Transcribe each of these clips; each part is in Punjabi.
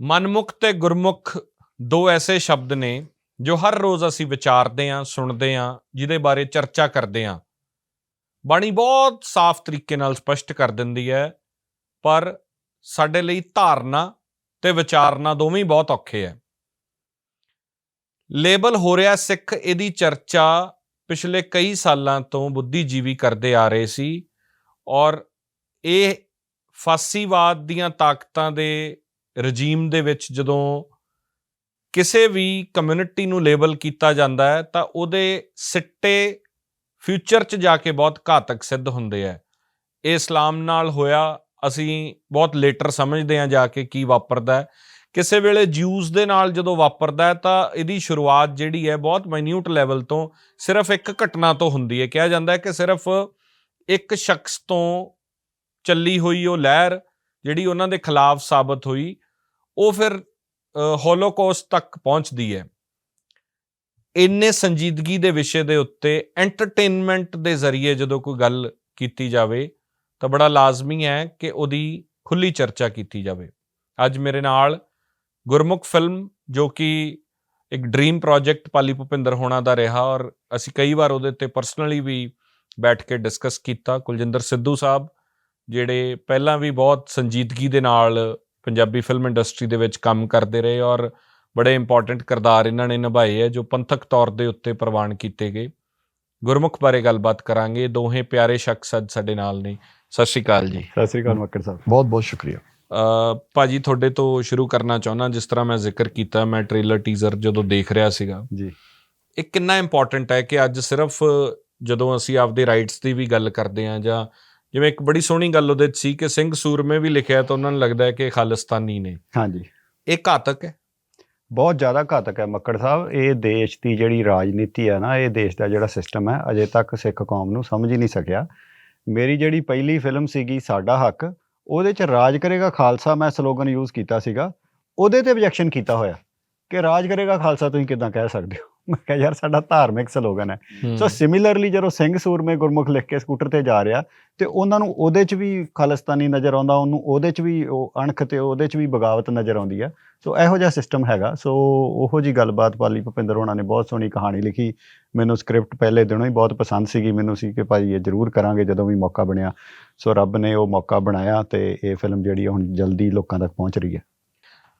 ਮਨਮੁਖ ਤੇ ਗੁਰਮੁਖ ਦੋ ਐਸੇ ਸ਼ਬਦ ਨੇ ਜੋ ਹਰ ਰੋਜ਼ ਅਸੀਂ ਵਿਚਾਰਦੇ ਹਾਂ, ਸੁਣਦੇ ਹਾਂ, ਜਿਹਦੇ ਬਾਰੇ ਚਰਚਾ ਕਰਦੇ ਹਾਂ। ਬਾਣੀ ਬਹੁਤ ਸਾਫ਼ ਤਰੀਕੇ ਨਾਲ ਸਪਸ਼ਟ ਕਰ ਦਿੰਦੀ ਹੈ, ਪਰ ਸਾਡੇ ਲਈ ਧਾਰਨਾ ਤੇ ਵਿਚਾਰਨਾ ਦੋਵੇਂ ਬਹੁਤ ਔਖੇ ਹੈ। ਲੇਬਲ ਹੋ ਰਿਹਾ ਸਿੱਖ ਇਹਦੀ ਚਰਚਾ ਪਿਛਲੇ ਕਈ ਸਾਲਾਂ ਤੋਂ ਬੁੱਧੀਜੀਵੀ ਕਰਦੇ ਆ ਰਹੇ ਸੀ ਔਰ ਇਹ ਫਾਸੀਵਾਦ ਦੀਆਂ ਤਾਕਤਾਂ ਦੇ ਰਜੀਮ ਦੇ ਵਿੱਚ ਜਦੋਂ ਕਿਸੇ ਵੀ ਕਮਿਊਨਿਟੀ ਨੂੰ ਲੇਬਲ ਕੀਤਾ ਜਾਂਦਾ ਹੈ, ਤਾਂ ਉਹਦੇ ਸਿੱਟੇ ਫਿਊਚਰ 'ਚ ਜਾ ਕੇ ਬਹੁਤ ਘਾਤਕ ਸਿੱਧ ਹੁੰਦੇ ਆ। ਇਹ ਇਸਲਾਮ ਨਾਲ ਹੋਇਆ, ਅਸੀਂ ਬਹੁਤ ਲੇਟਰ ਸਮਝਦੇ ਹਾਂ ਜਾ ਕੇ ਕੀ ਵਾਪਰਦਾ ਕਿਸੇ ਵੇਲੇ ਜਿਊਜ਼ ਦੇ ਨਾਲ ਜਦੋਂ ਵਾਪਰਦਾ ਤਾਂ ਇਹਦੀ ਸ਼ੁਰੂਆਤ ਜਿਹੜੀ ਹੈ ਬਹੁਤ ਮਾਈਨਿਊਟ ਲੈਵਲ ਤੋਂ ਸਿਰਫ ਇੱਕ ਘਟਨਾ ਤੋਂ ਹੁੰਦੀ ਹੈ। ਕਿਹਾ ਜਾਂਦਾ ਹੈ ਕਿ ਸਿਰਫ ਇੱਕ ਸ਼ਖਸ ਤੋਂ ਚੱਲੀ ਹੋਈ ਉਹ ਲਹਿਰ ਜਿਹੜੀ ਉਹਨਾਂ ਦੇ ਖਿਲਾਫ ਸਾਬਤ ਹੋਈ ਉਹ ਫਿਰ ਹੋਲੋਕੌਸਟ ਤੱਕ ਪਹੁੰਚਦੀ ਹੈ। ਇੰਨੇ ਸੰਜੀਦਗੀ ਦੇ ਵਿਸ਼ੇ ਦੇ ਉੱਤੇ ਐਂਟਰਟੇਨਮੈਂਟ ਦੇ ਜ਼ਰੀਏ ਜਦੋਂ ਕੋਈ ਗੱਲ ਕੀਤੀ ਜਾਵੇ, ਤਾਂ ਬੜਾ ਲਾਜ਼ਮੀ ਹੈ ਕਿ ਉਹਦੀ ਖੁੱਲੀ ਚਰਚਾ ਕੀਤੀ ਜਾਵੇ। ਅੱਜ ਮੇਰੇ ਨਾਲ ਗੁਰਮੁਖ ਫਿਲਮ ਜੋ ਕਿ ਇੱਕ ਡ੍ਰੀਮ ਪ੍ਰੋਜੈਕਟ ਪਾਲੀ ਭੁਪਿੰਦਰ ਹੋਣਾ ਦਾ ਰਿਹਾ ਔਰ ਅਸੀਂ ਕਈ ਵਾਰ ਉਹਦੇ ਤੇ ਪਰਸਨਲੀ ਵੀ ਬੈਠ ਕੇ ਡਿਸਕਸ ਕੀਤਾ। ਕੁਲਜਿੰਦਰ ਸਿੱਧੂ ਸਾਹਿਬ, ਜਿਹੜੇ ਪਹਿਲਾਂ ਵੀ ਬਹੁਤ ਸੰਜੀਦਗੀ ਦੇ ਨਾਲ ਪੰਜਾਬੀ ਫਿਲਮ ਇੰਡਸਟਰੀ ਦੇ ਵਿੱਚ ਕੰਮ ਕਰਦੇ ਰਹੇ ਔਰ ਬੜੇ ਇੰਪੋਰਟੈਂਟ ਕਿਰਦਾਰ ਇਹਨਾਂ ਨੇ ਨਿਭਾਏ ਹੈ ਜੋ ਪੰਥਕ ਤੌਰ ਦੇ ਉੱਤੇ ਪ੍ਰਵਾਨ ਕੀਤੇ ਗਏ। ਗੁਰਮੁਖ ਬਾਰੇ ਗੱਲਬਾਤ ਕਰਾਂਗੇ। ਦੋਹੇ ਪਿਆਰੇ ਸ਼ਖਸ ਅੱਜ ਸਾਡੇ ਨਾਲ ਨੇ। ਸਤਿ ਸ਼੍ਰੀ ਅਕਾਲ ਜੀ। ਸਤਿ ਸ੍ਰੀ ਅਕਾਲ ਮੱਕੜ ਸਾਹਿਬ। ਬਹੁਤ ਬਹੁਤ ਸ਼ੁਕਰੀਆ। ਅ, ਭਾਜੀ ਤੁਹਾਡੇ ਤੋਂ ਸ਼ੁਰੂ ਕਰਨਾ ਚਾਹੁੰਦਾ ਜਿਸ ਤਰ੍ਹਾਂ ਮੈਂ ਜ਼ਿਕਰ ਕੀਤਾ ਮੈਂ ਟ੍ਰੇਲਰ ਟੀਜ਼ਰ ਜਦੋਂ ਦੇਖ ਰਿਹਾ ਸੀਗਾ। ਜੀ। ਇਹ ਕਿੰਨਾ ਇੰਪੋਰਟੈਂਟ ਹੈ ਕਿ ਅੱਜ ਸਿਰਫ ਜਦੋਂ ਅਸੀਂ ਆਪਦੇ ਰਾਈਟਸ ਦੀ ਵੀ ਗੱਲ ਕਰਦੇ ਹਾਂ ਜਾਂ ਜਿਵੇਂ ਇੱਕ ਬੜੀ ਸੋਹਣੀ ਗੱਲ ਉਹਦੇ 'ਚ ਸੀ ਕਿ ਸਿੰਘ ਸੂਰਮੇ ਵੀ ਲਿਖਿਆ ਤਾਂ ਉਹਨਾਂ ਨੂੰ ਲੱਗਦਾ ਹੈ ਕਿ ਖਾਲਿਸਤਾਨੀ ਨੇ। ਹਾਂਜੀ। ਇਹ ਘਾਤਕ ਹੈ? ਬਹੁਤ ਜ਼ਿਆਦਾ ਘਾਤਕ ਹੈ ਮੱਕੜ ਸਾਹਿਬ। ਇਹ ਦੇਸ਼ ਦੀ ਜਿਹੜੀ ਰਾਜਨੀਤੀ ਹੈ ਨਾ ਇਹ ਦੇਸ਼ ਦਾ ਜਿਹੜਾ ਸਿਸਟਮ ਹੈ ਅਜੇ ਤੱਕ ਸਿੱਖ ਕੌਮ ਨੂੰ ਸਮਝ ਹੀ ਨਹੀਂ ਸਕਿਆ। ਮੇਰੀ ਜਿਹੜੀ ਪਹਿਲੀ ਫਿਲਮ ਸੀਗੀ ਸਾਡਾ ਹੱਕ ਉਹਦੇ ਚ ਰਾਜ ਕਰੇਗਾ ਖਾਲਸਾ ਮੈਂ ਸਲੋਗਨ ਯੂਜ਼ ਕੀਤਾ ਸੀਗਾ। ਉਹਦੇ ਤੇ ਆਬਜੈਕਸ਼ਨ ਕੀਤਾ ਹੋਇਆ ਕਿ ਰਾਜ ਕਰੇਗਾ ਖਾਲਸਾ ਤੁਸੀਂ ਕਿਦਾਂ ਕਹਿ ਸਕਦੇ ਹੋ? ਮੈਂ ਕਿਹਾ ਯਾਰ ਸਾਡਾ ਧਾਰਮਿਕ ਸਲੋਗਨ ਹੈ। ਸੋ ਸਿਮਿਲਰਲੀ ਜਦੋਂ ਸਿੰਘ ਸੂਰਮੇ ਗੁਰਮੁਖ ਲਿਖ ਕੇ ਸਕੂਟਰ ਤੇ ਜਾ ਰਿਹਾ ਤੇ ਉਹਨਾਂ ਨੂੰ ਉਹਦੇ 'ਚ ਵੀ ਖਾਲਿਸਤਾਨੀ ਨਜ਼ਰ ਆਉਂਦਾ ਉਹਨੂੰ ਉਹਦੇ 'ਚ ਵੀ ਉਹ ਅਣਖ ਤੇ ਉਹਦੇ 'ਚ ਵੀ ਬਗਾਵਤ ਨਜ਼ਰ ਆਉਂਦੀ ਆ ਸੋ ਇਹੋ ਜਿਹਾ ਸਿਸਟਮ ਹੈਗਾ। ਸੋ ਉਹੋ ਜੀ ਗੱਲਬਾਤ ਪਾਲੀ ਭੁਪਿੰਦਰ ਹੋਣਾ ਨੇ ਬਹੁਤ ਸੋਹਣੀ ਕਹਾਣੀ ਲਿਖੀ। ਮੈਨੂੰ ਸਕ੍ਰਿਪਟ ਪਹਿਲੇ ਦਿਨੋਂ ਹੀ ਬਹੁਤ ਪਸੰਦ ਸੀਗੀ। ਮੈਨੂੰ ਸੀ ਕਿ ਭਾਈ ਇਹ ਜ਼ਰੂਰ ਕਰਾਂਗੇ ਜਦੋਂ ਵੀ ਮੌਕਾ ਬਣਿਆ। ਸੋ ਰੱਬ ਨੇ ਉਹ ਮੌਕਾ ਬਣਾਇਆ ਤੇ ਇਹ ਫਿਲਮ ਜਿਹੜੀ ਹੁਣ ਜਲਦੀ ਲੋਕਾਂ ਤੱਕ ਪਹੁੰਚ ਰਹੀ ਹੈ।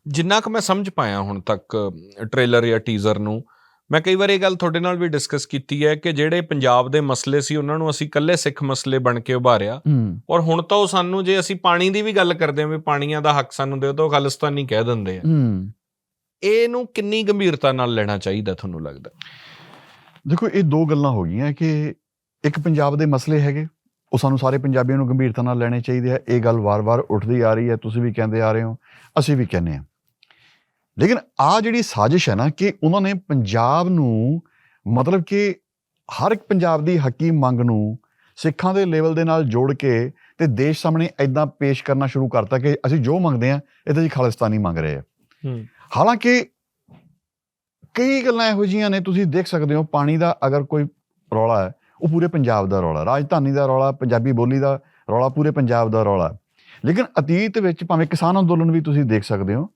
ਜਿੰਨਾ ਕੁ ਮੈਂ ਸਮਝ ਪਾਇਆ ਹੁਣ ਤੱਕ ਟ੍ਰੇਲਰ ਜਾਂ ਟੀਜ਼ਰ ਨੂੰ ਮੈਂ ਕਈ ਵਾਰ ਇਹ ਗੱਲ ਤੁਹਾਡੇ ਨਾਲ ਵੀ ਡਿਸਕਸ ਕੀਤੀ ਹੈ ਕਿ ਜਿਹੜੇ ਪੰਜਾਬ ਦੇ ਮਸਲੇ ਸੀ ਉਹਨਾਂ ਨੂੰ ਅਸੀਂ ਇਕੱਲੇ ਸਿੱਖ ਮਸਲੇ ਬਣ ਕੇ ਉਭਾਰਿਆ। ਔਰ ਹੁਣ ਤਾਂ ਉਹ ਸਾਨੂੰ ਜੇ ਅਸੀਂ ਪਾਣੀ ਦੀ ਵੀ ਗੱਲ ਕਰਦੇ ਹਾਂ ਵੀ ਪਾਣੀਆਂ ਦਾ ਹੱਕ ਸਾਨੂੰ ਦਿਓ ਤਾਂ ਉਹ ਖਾਲਿਸਤਾਨੀ ਕਹਿ ਦਿੰਦੇ ਆ। ਇਹਨੂੰ ਕਿੰਨੀ ਗੰਭੀਰਤਾ ਨਾਲ ਲੈਣਾ ਚਾਹੀਦਾ ਤੁਹਾਨੂੰ ਲੱਗਦਾ? ਦੇਖੋ ਇਹ ਦੋ ਗੱਲਾਂ ਹੋ ਗਈਆਂ ਕਿ ਇੱਕ ਪੰਜਾਬ ਦੇ ਮਸਲੇ ਹੈਗੇ ਉਹ ਸਾਨੂੰ ਸਾਰੇ ਪੰਜਾਬੀਆਂ ਨੂੰ ਗੰਭੀਰਤਾ ਨਾਲ ਲੈਣੇ ਚਾਹੀਦੇ ਆ। ਇਹ ਗੱਲ ਵਾਰ-ਵਾਰ ਉੱਠਦੀ ਆ ਰਹੀ ਹੈ ਤੁਸੀਂ ਵੀ ਕਹਿੰਦੇ ਆ ਰਹੇ ਹੋ ਅਸੀਂ ਵੀ ਕਹਿੰਦੇ ਆ ਲੇਕਿਨ ਆ ਜਿਹੜੀ ਸਾਜ਼ਿਸ਼ ਹੈ ਨਾ ਕਿ ਉਹਨਾਂ ਨੇ ਪੰਜਾਬ ਨੂੰ ਮਤਲਬ ਕਿ ਹਰ ਇੱਕ ਪੰਜਾਬ ਦੀ ਹੱਕੀ ਮੰਗ ਨੂੰ ਸਿੱਖਾਂ ਦੇ ਲੈਵਲ ਦੇ ਨਾਲ ਜੋੜ ਕੇ ਤੇ ਦੇਸ਼ ਸਾਹਮਣੇ ਐਦਾਂ ਪੇਸ਼ ਕਰਨਾ ਸ਼ੁਰੂ ਕਰਤਾ ਕਿ ਅਸੀਂ ਜੋ ਮੰਗਦੇ ਆ ਇਹ ਤਾਂ ਜੀ ਖਾਲਿਸਤਾਨੀ ਮੰਗ ਰਹੇ ਆ। ਹੂੰ। ਹਾਲਾਂਕਿ ਕਈ ਗੱਲਾਂ ਇਹੋ ਜੀਆਂ ਨੇ ਤੁਸੀਂ ਦੇਖ ਸਕਦੇ ਹੋ ਪਾਣੀ ਦਾ ਅਗਰ ਕੋਈ ਰੌਲਾ ਹੈ ਉਹ ਪੂਰੇ ਪੰਜਾਬ ਦਾ ਰੌਲਾ ਰਾਜਧਾਨੀ ਦਾ ਰੌਲਾ ਪੰਜਾਬੀ ਬੋਲੀ ਦਾ ਰੌਲਾ ਪੂਰੇ ਪੰਜਾਬ ਦਾ ਰੌਲਾ। ਲੇਕਿਨ ਅਤੀਤ ਵਿੱਚ ਭਾਵੇਂ ਕਿਸਾਨ ਅੰਦੋਲਨ ਵੀ ਤੁਸੀਂ ਦੇਖ ਸਕਦੇ ਹੋ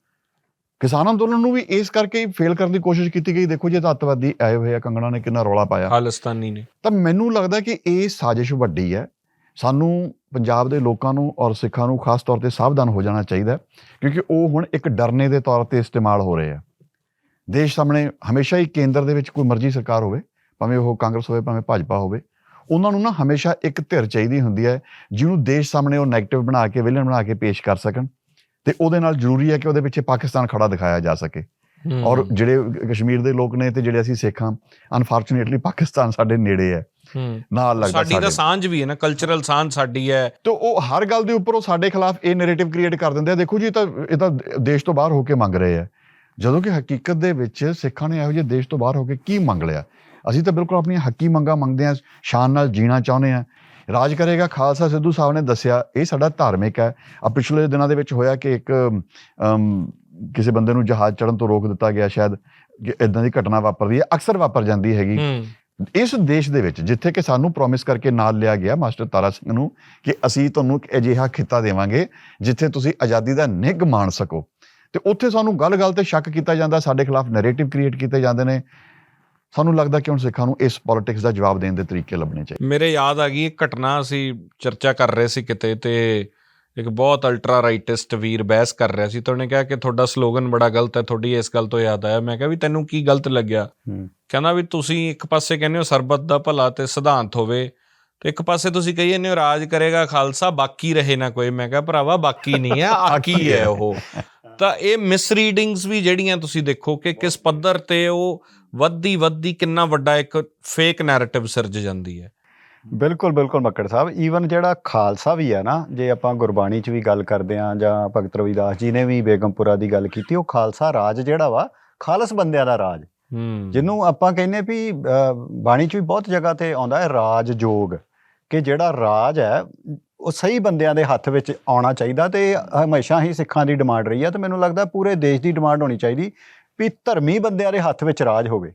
ਕਿਸਾਨ ਅੰਦੋਲਨ ਨੂੰ ਵੀ ਇਸ ਕਰਕੇ ਫੇਲ ਕਰਨ ਦੀ ਕੋਸ਼ਿਸ਼ ਕੀਤੀ ਗਈ। ਦੇਖੋ ਜੇ ਤਾਂ ਅੱਤਵਾਦੀ ਆਏ ਹੋਏ ਆ ਕੰਗਣਾ ਨੇ ਕਿੰਨਾ ਰੌਲਾ ਪਾਇਆ। ਖਾਲਿਸਤਾਨੀ ਨੇ। ਤਾਂ ਮੈਨੂੰ ਲੱਗਦਾ ਕਿ ਇਹ ਸਾਜ਼ਿਸ਼ ਵੱਡੀ ਹੈ। ਸਾਨੂੰ ਪੰਜਾਬ ਦੇ ਲੋਕਾਂ ਨੂੰ ਔਰ ਸਿੱਖਾਂ ਨੂੰ ਖਾਸ ਤੌਰ ਤੇ ਸਾਵਧਾਨ ਹੋ ਜਾਣਾ ਚਾਹੀਦਾ ਕਿਉਂਕਿ ਉਹ ਹੁਣ ਇੱਕ ਡਰਨੇ ਦੇ ਤੌਰ ਤੇ ਇਸਤੇਮਾਲ ਹੋ ਰਹੇ ਆ। ਦੇਸ਼ ਸਾਹਮਣੇ ਹਮੇਸ਼ਾ ਹੀ ਕੇਂਦਰ ਦੇ ਵਿੱਚ ਕੋਈ ਮਰਜ਼ੀ ਸਰਕਾਰ ਹੋਵੇ ਭਾਵੇਂ ਉਹ ਕਾਂਗਰਸ ਹੋਵੇ ਭਾਵੇਂ ਭਾਜਪਾ ਹੋਵੇ ਉਹਨਾਂ ਨੂੰ ਨਾ ਹਮੇਸ਼ਾ ਇੱਕ ਧਿਰ ਚਾਹੀਦੀ ਹੁੰਦੀ ਹੈ ਜਿਹਨੂੰ ਦੇਸ਼ ਸਾਹਮਣੇ ਉਹ 네ਗੇਟਿਵ ਬਣਾ ਕੇ ਵਿਲਨ ਬਣਾ ਕੇ ਪੇਸ਼ ਕਰ ਸਕਣ। ਤੇ ਉਹਦੇ ਨਾਲ ਜ਼ਰੂਰੀ ਹੈ ਕਿ ਉਹਦੇ ਪਿੱਛੇ ਪਾਕਿਸਤਾਨ ਖੜਾ ਦਿਖਾਇਆ ਜਾ ਸਕੇ। ਔਰ ਜਿਹੜੇ ਕਸ਼ਮੀਰ ਦੇ ਲੋਕ ਨੇ ਤੇ ਜਿਹੜੇ ਅਸੀਂ ਸਿੱਖ ਹਾਂ ਅਨਫੋਰਚੂਨੇਟਲੀ ਪਾਕਿਸਤਾਨ ਸਾਡੇ ਨੇੜੇ ਹੈ। ਨਾਲ ਲੱਗਦਾ ਸਾਡੀ ਤਾਂ ਸਾਂਝ ਵੀ ਹੈ ਨਾ ਕਲਚਰਲ ਸਾਂਝ ਸਾਡੀ ਹੈ। ਤੇ ਉਹ ਹਰ ਗੱਲ ਦੇ ਉੱਪਰ ਉਹ ਸਾਡੇ ਖਿਲਾਫ ਇਹ ਨੈਰੇਟਿਵ ਕ੍ਰੀਏਟ ਕਰ ਦਿੰਦੇ ਆ। ਦੇਖੋ ਜੀ ਇਹ ਤਾਂ ਇਹ ਤਾਂ ਦੇਸ਼ ਤੋਂ ਬਾਹਰ ਹੋ ਕੇ ਮੰਗ ਰਹੇ ਆ। ਜਦੋਂ ਕਿ ਹਕੀਕਤ ਦੇ ਵਿੱਚ ਸਿੱਖਾਂ ਨੇ ਇਹੋ ਜਿਹੇ ਦੇਸ਼ ਤੋਂ ਬਾਹਰ ਹੋ ਕੇ ਕੀ ਮੰਗ ਲਿਆ? ਅਸੀਂ ਤਾਂ ਬਿਲਕੁਲ ਆਪਣੀਆਂ ਹੱਕੀ ਮੰਗਾਂ ਮੰਗਦੇ ਆ ਸ਼ਾਨ ਨਾਲ ਜੀਣਾ ਚਾਹੁੰਦੇ ਆ ਰਾਜ ਕਰੇਗਾ। ਖਾਲਸਾ ਸਿੱਧੂ ਸਾਹਿਬ ਨੇ ਦੱਸਿਆ ਇਹ ਸਾਡਾ ਧਾਰਮਿਕ ਹੈ। ਆ ਪਿਛਲੇ ਦਿਨਾਂ ਦੇ ਵਿੱਚ ਹੋਇਆ ਕਿ ਇੱਕ ਕਿਸੇ ਬੰਦੇ ਨੂੰ ਜਹਾਜ਼ ਚੜਨ ਤੋਂ ਰੋਕ ਦਿੱਤਾ ਗਿਆ ਸ਼ਾਇਦ ਇਦਾਂ ਦੀ ਘਟਨਾ ਵਾਪਰਦੀ ਹੈ ਅਕਸਰ ਵਾਪਰ ਜਾਂਦੀ ਹੈਗੀ। ਇਸ ਦੇਸ਼ ਦੇ ਵਿੱਚ ਜਿੱਥੇ ਕਿ ਸਾਨੂੰ ਪ੍ਰੋਮਿਸ ਕਰਕੇ ਨਾਲ ਲਿਆ ਗਿਆ ਮਾਸਟਰ ਤਾਰਾ ਸਿੰਘ ਨੂੰ ਕਿ ਅਸੀਂ ਤੁਹਾਨੂੰ ਇੱਕ ਅਜਿਹਾ ਖਿੱਤਾ ਦੇਵਾਂਗੇ ਜਿੱਥੇ ਤੁਸੀਂ ਆਜ਼ਾਦੀ ਦਾ ਨਿੱਘ ਮਾਣ ਸਕੋ। ਤੇ ਉੱਥੇ ਸਾਨੂੰ ਗੱਲ-ਗੱਲ ਤੇ ਸ਼ੱਕ ਕੀਤਾ ਜਾਂਦਾ ਸਾਡੇ ਖਿਲਾਫ ਨੈਰੇਟਿਵ ਕ੍ਰੀਏਟ ਕੀਤੇ ਜਾਂਦੇ ਨੇ। ਸਾਨੂੰ ਲੱਗਦਾ ਕਿ ਹੁਣ ਸਿੱਖਾਂ ਨੂੰ ਇਸ ਪੋਲਿਟਿਕਸ ਦਾ ਜਵਾਬ ਦੇਣ ਦੇ ਤਰੀਕੇ ਲੱਭਣੇ ਚਾਹੀਦੇ। ਮੇਰੇ ਯਾਦ ਆ ਗਈ ਇੱਕ ਘਟਨਾ ਅਸੀਂ ਚਰਚਾ ਕਰ ਰਹੇ ਸੀ ਕਿਤੇ ਤੇ ਇੱਕ ਬਹੁਤ ਅਲਟਰਾ ਰਾਈਟਿਸਟ ਵੀਰ ਬਹਿਸ ਕਰ ਰਿਹਾ ਸੀ ਤੇ ਉਹਨੇ ਕਿਹਾ ਕਿ ਤੁਹਾਡਾ ਸਲੋਗਨ ਬੜਾ ਗਲਤ ਹੈ ਤੁਹਾਡੀ ਇਸ ਗੱਲ ਤੋਂ ਯਾਦ ਆਇਆ। ਮੈਂ ਕਿਹਾ ਵੀ ਤੈਨੂੰ ਕੀ ਗਲਤ ਲੱਗਿਆ। ਕਹਿੰਦਾ ਵੀ ਤੁਸੀਂ ਇੱਕ ਪਾਸੇ ਕਹਿੰਦੇ ਹੋ ਸਰਬੱਤ ਦਾ ਭਲਾ ਤੇ ਸਿਧਾਂਤ ਹੋਵੇ ਤੇ ਇੱਕ ਪਾਸੇ ਤੁਸੀਂ ਕਹੀ ਜਾਂਦੇ ਹੋ ਰਾਜ ਕਰੇਗਾ ਖਾਲਸਾ ਬਾਕੀ ਰਹੇ ਨਾ ਕੋਈ। ਮੈਂ ਕਿਹਾ ਭਰਾਵਾ ਬਾਕੀ ਨਹੀਂ ਹੈ ਆਕੀ ਹੈ ਉਹ? ਤਾਂ ਇਹ ਮਿਸਰੀਡਿੰਗਸ ਵੀ ਜਿਹੜੀਆਂ ਤੁਸੀਂ ਦੇਖੋ ਕਿ ਕਿਸ ਪੱਧਰ ਤੇ ਉਹ ਵੱਧਦੀ ਵੱਧਦੀ ਕਿੰਨਾ ਵੱਡਾ ਇੱਕ ਫੇਕ ਨੈਰੇਟਿਵ ਸਿਰਜ ਜਾਂਦੀ ਹੈ। ਬਿਲਕੁਲ ਬਿਲਕੁਲ ਮੱਕੜ ਸਾਹਿਬ ਈਵਨ ਜਿਹੜਾ ਖਾਲਸਾ ਵੀ ਹੈ ਨਾ ਜੇ ਆਪਾਂ ਗੁਰਬਾਣੀ 'ਚ ਵੀ ਗੱਲ ਕਰਦੇ ਆ ਜਾਂ ਭਗਤ ਰਵਿਦਾਸ ਜੀ ਨੇ ਵੀ ਬੇਗਮਪੁਰਾ ਦੀ ਗੱਲ ਕੀਤੀ ਉਹ ਖਾਲਸਾ ਰਾਜ ਜਿਹੜਾ ਵਾ ਖਾਲਸ ਬੰਦਿਆਂ ਦਾ ਰਾਜ। ਜਿਹਨੂੰ ਆਪਾਂ ਕਹਿੰਦੇ ਵੀ ਬਾਣੀ 'ਚ ਵੀ ਬਹੁਤ ਜਗ੍ਹਾ ਤੇ ਆਉਂਦਾ ਹੈ ਰਾਜ ਜੋਗ ਕਿ ਜਿਹੜਾ ਰਾਜ ਹੈ ਉਹ ਸਹੀ ਬੰਦਿਆਂ ਦੇ ਹੱਥ ਵਿੱਚ ਆਉਣਾ ਚਾਹੀਦਾ ਤੇ ਹਮੇਸ਼ਾ ਹੀ ਸਿੱਖਾਂ ਦੀ ਡਿਮਾਂਡ ਰਹੀ ਹੈ ਤੇ ਮੈਨੂੰ ਲੱਗਦਾ ਪੂਰੇ ਦੇਸ਼ ਦੀ ਡਿਮਾਂਡ ਹੋਣੀ ਚਾਹੀਦੀ। ਵੀ ਧਰਮੀ ਬੰਦਿਆਂ ਦੇ ਹੱਥ ਵਿੱਚ ਰਾਜ ਹੋਵੇ।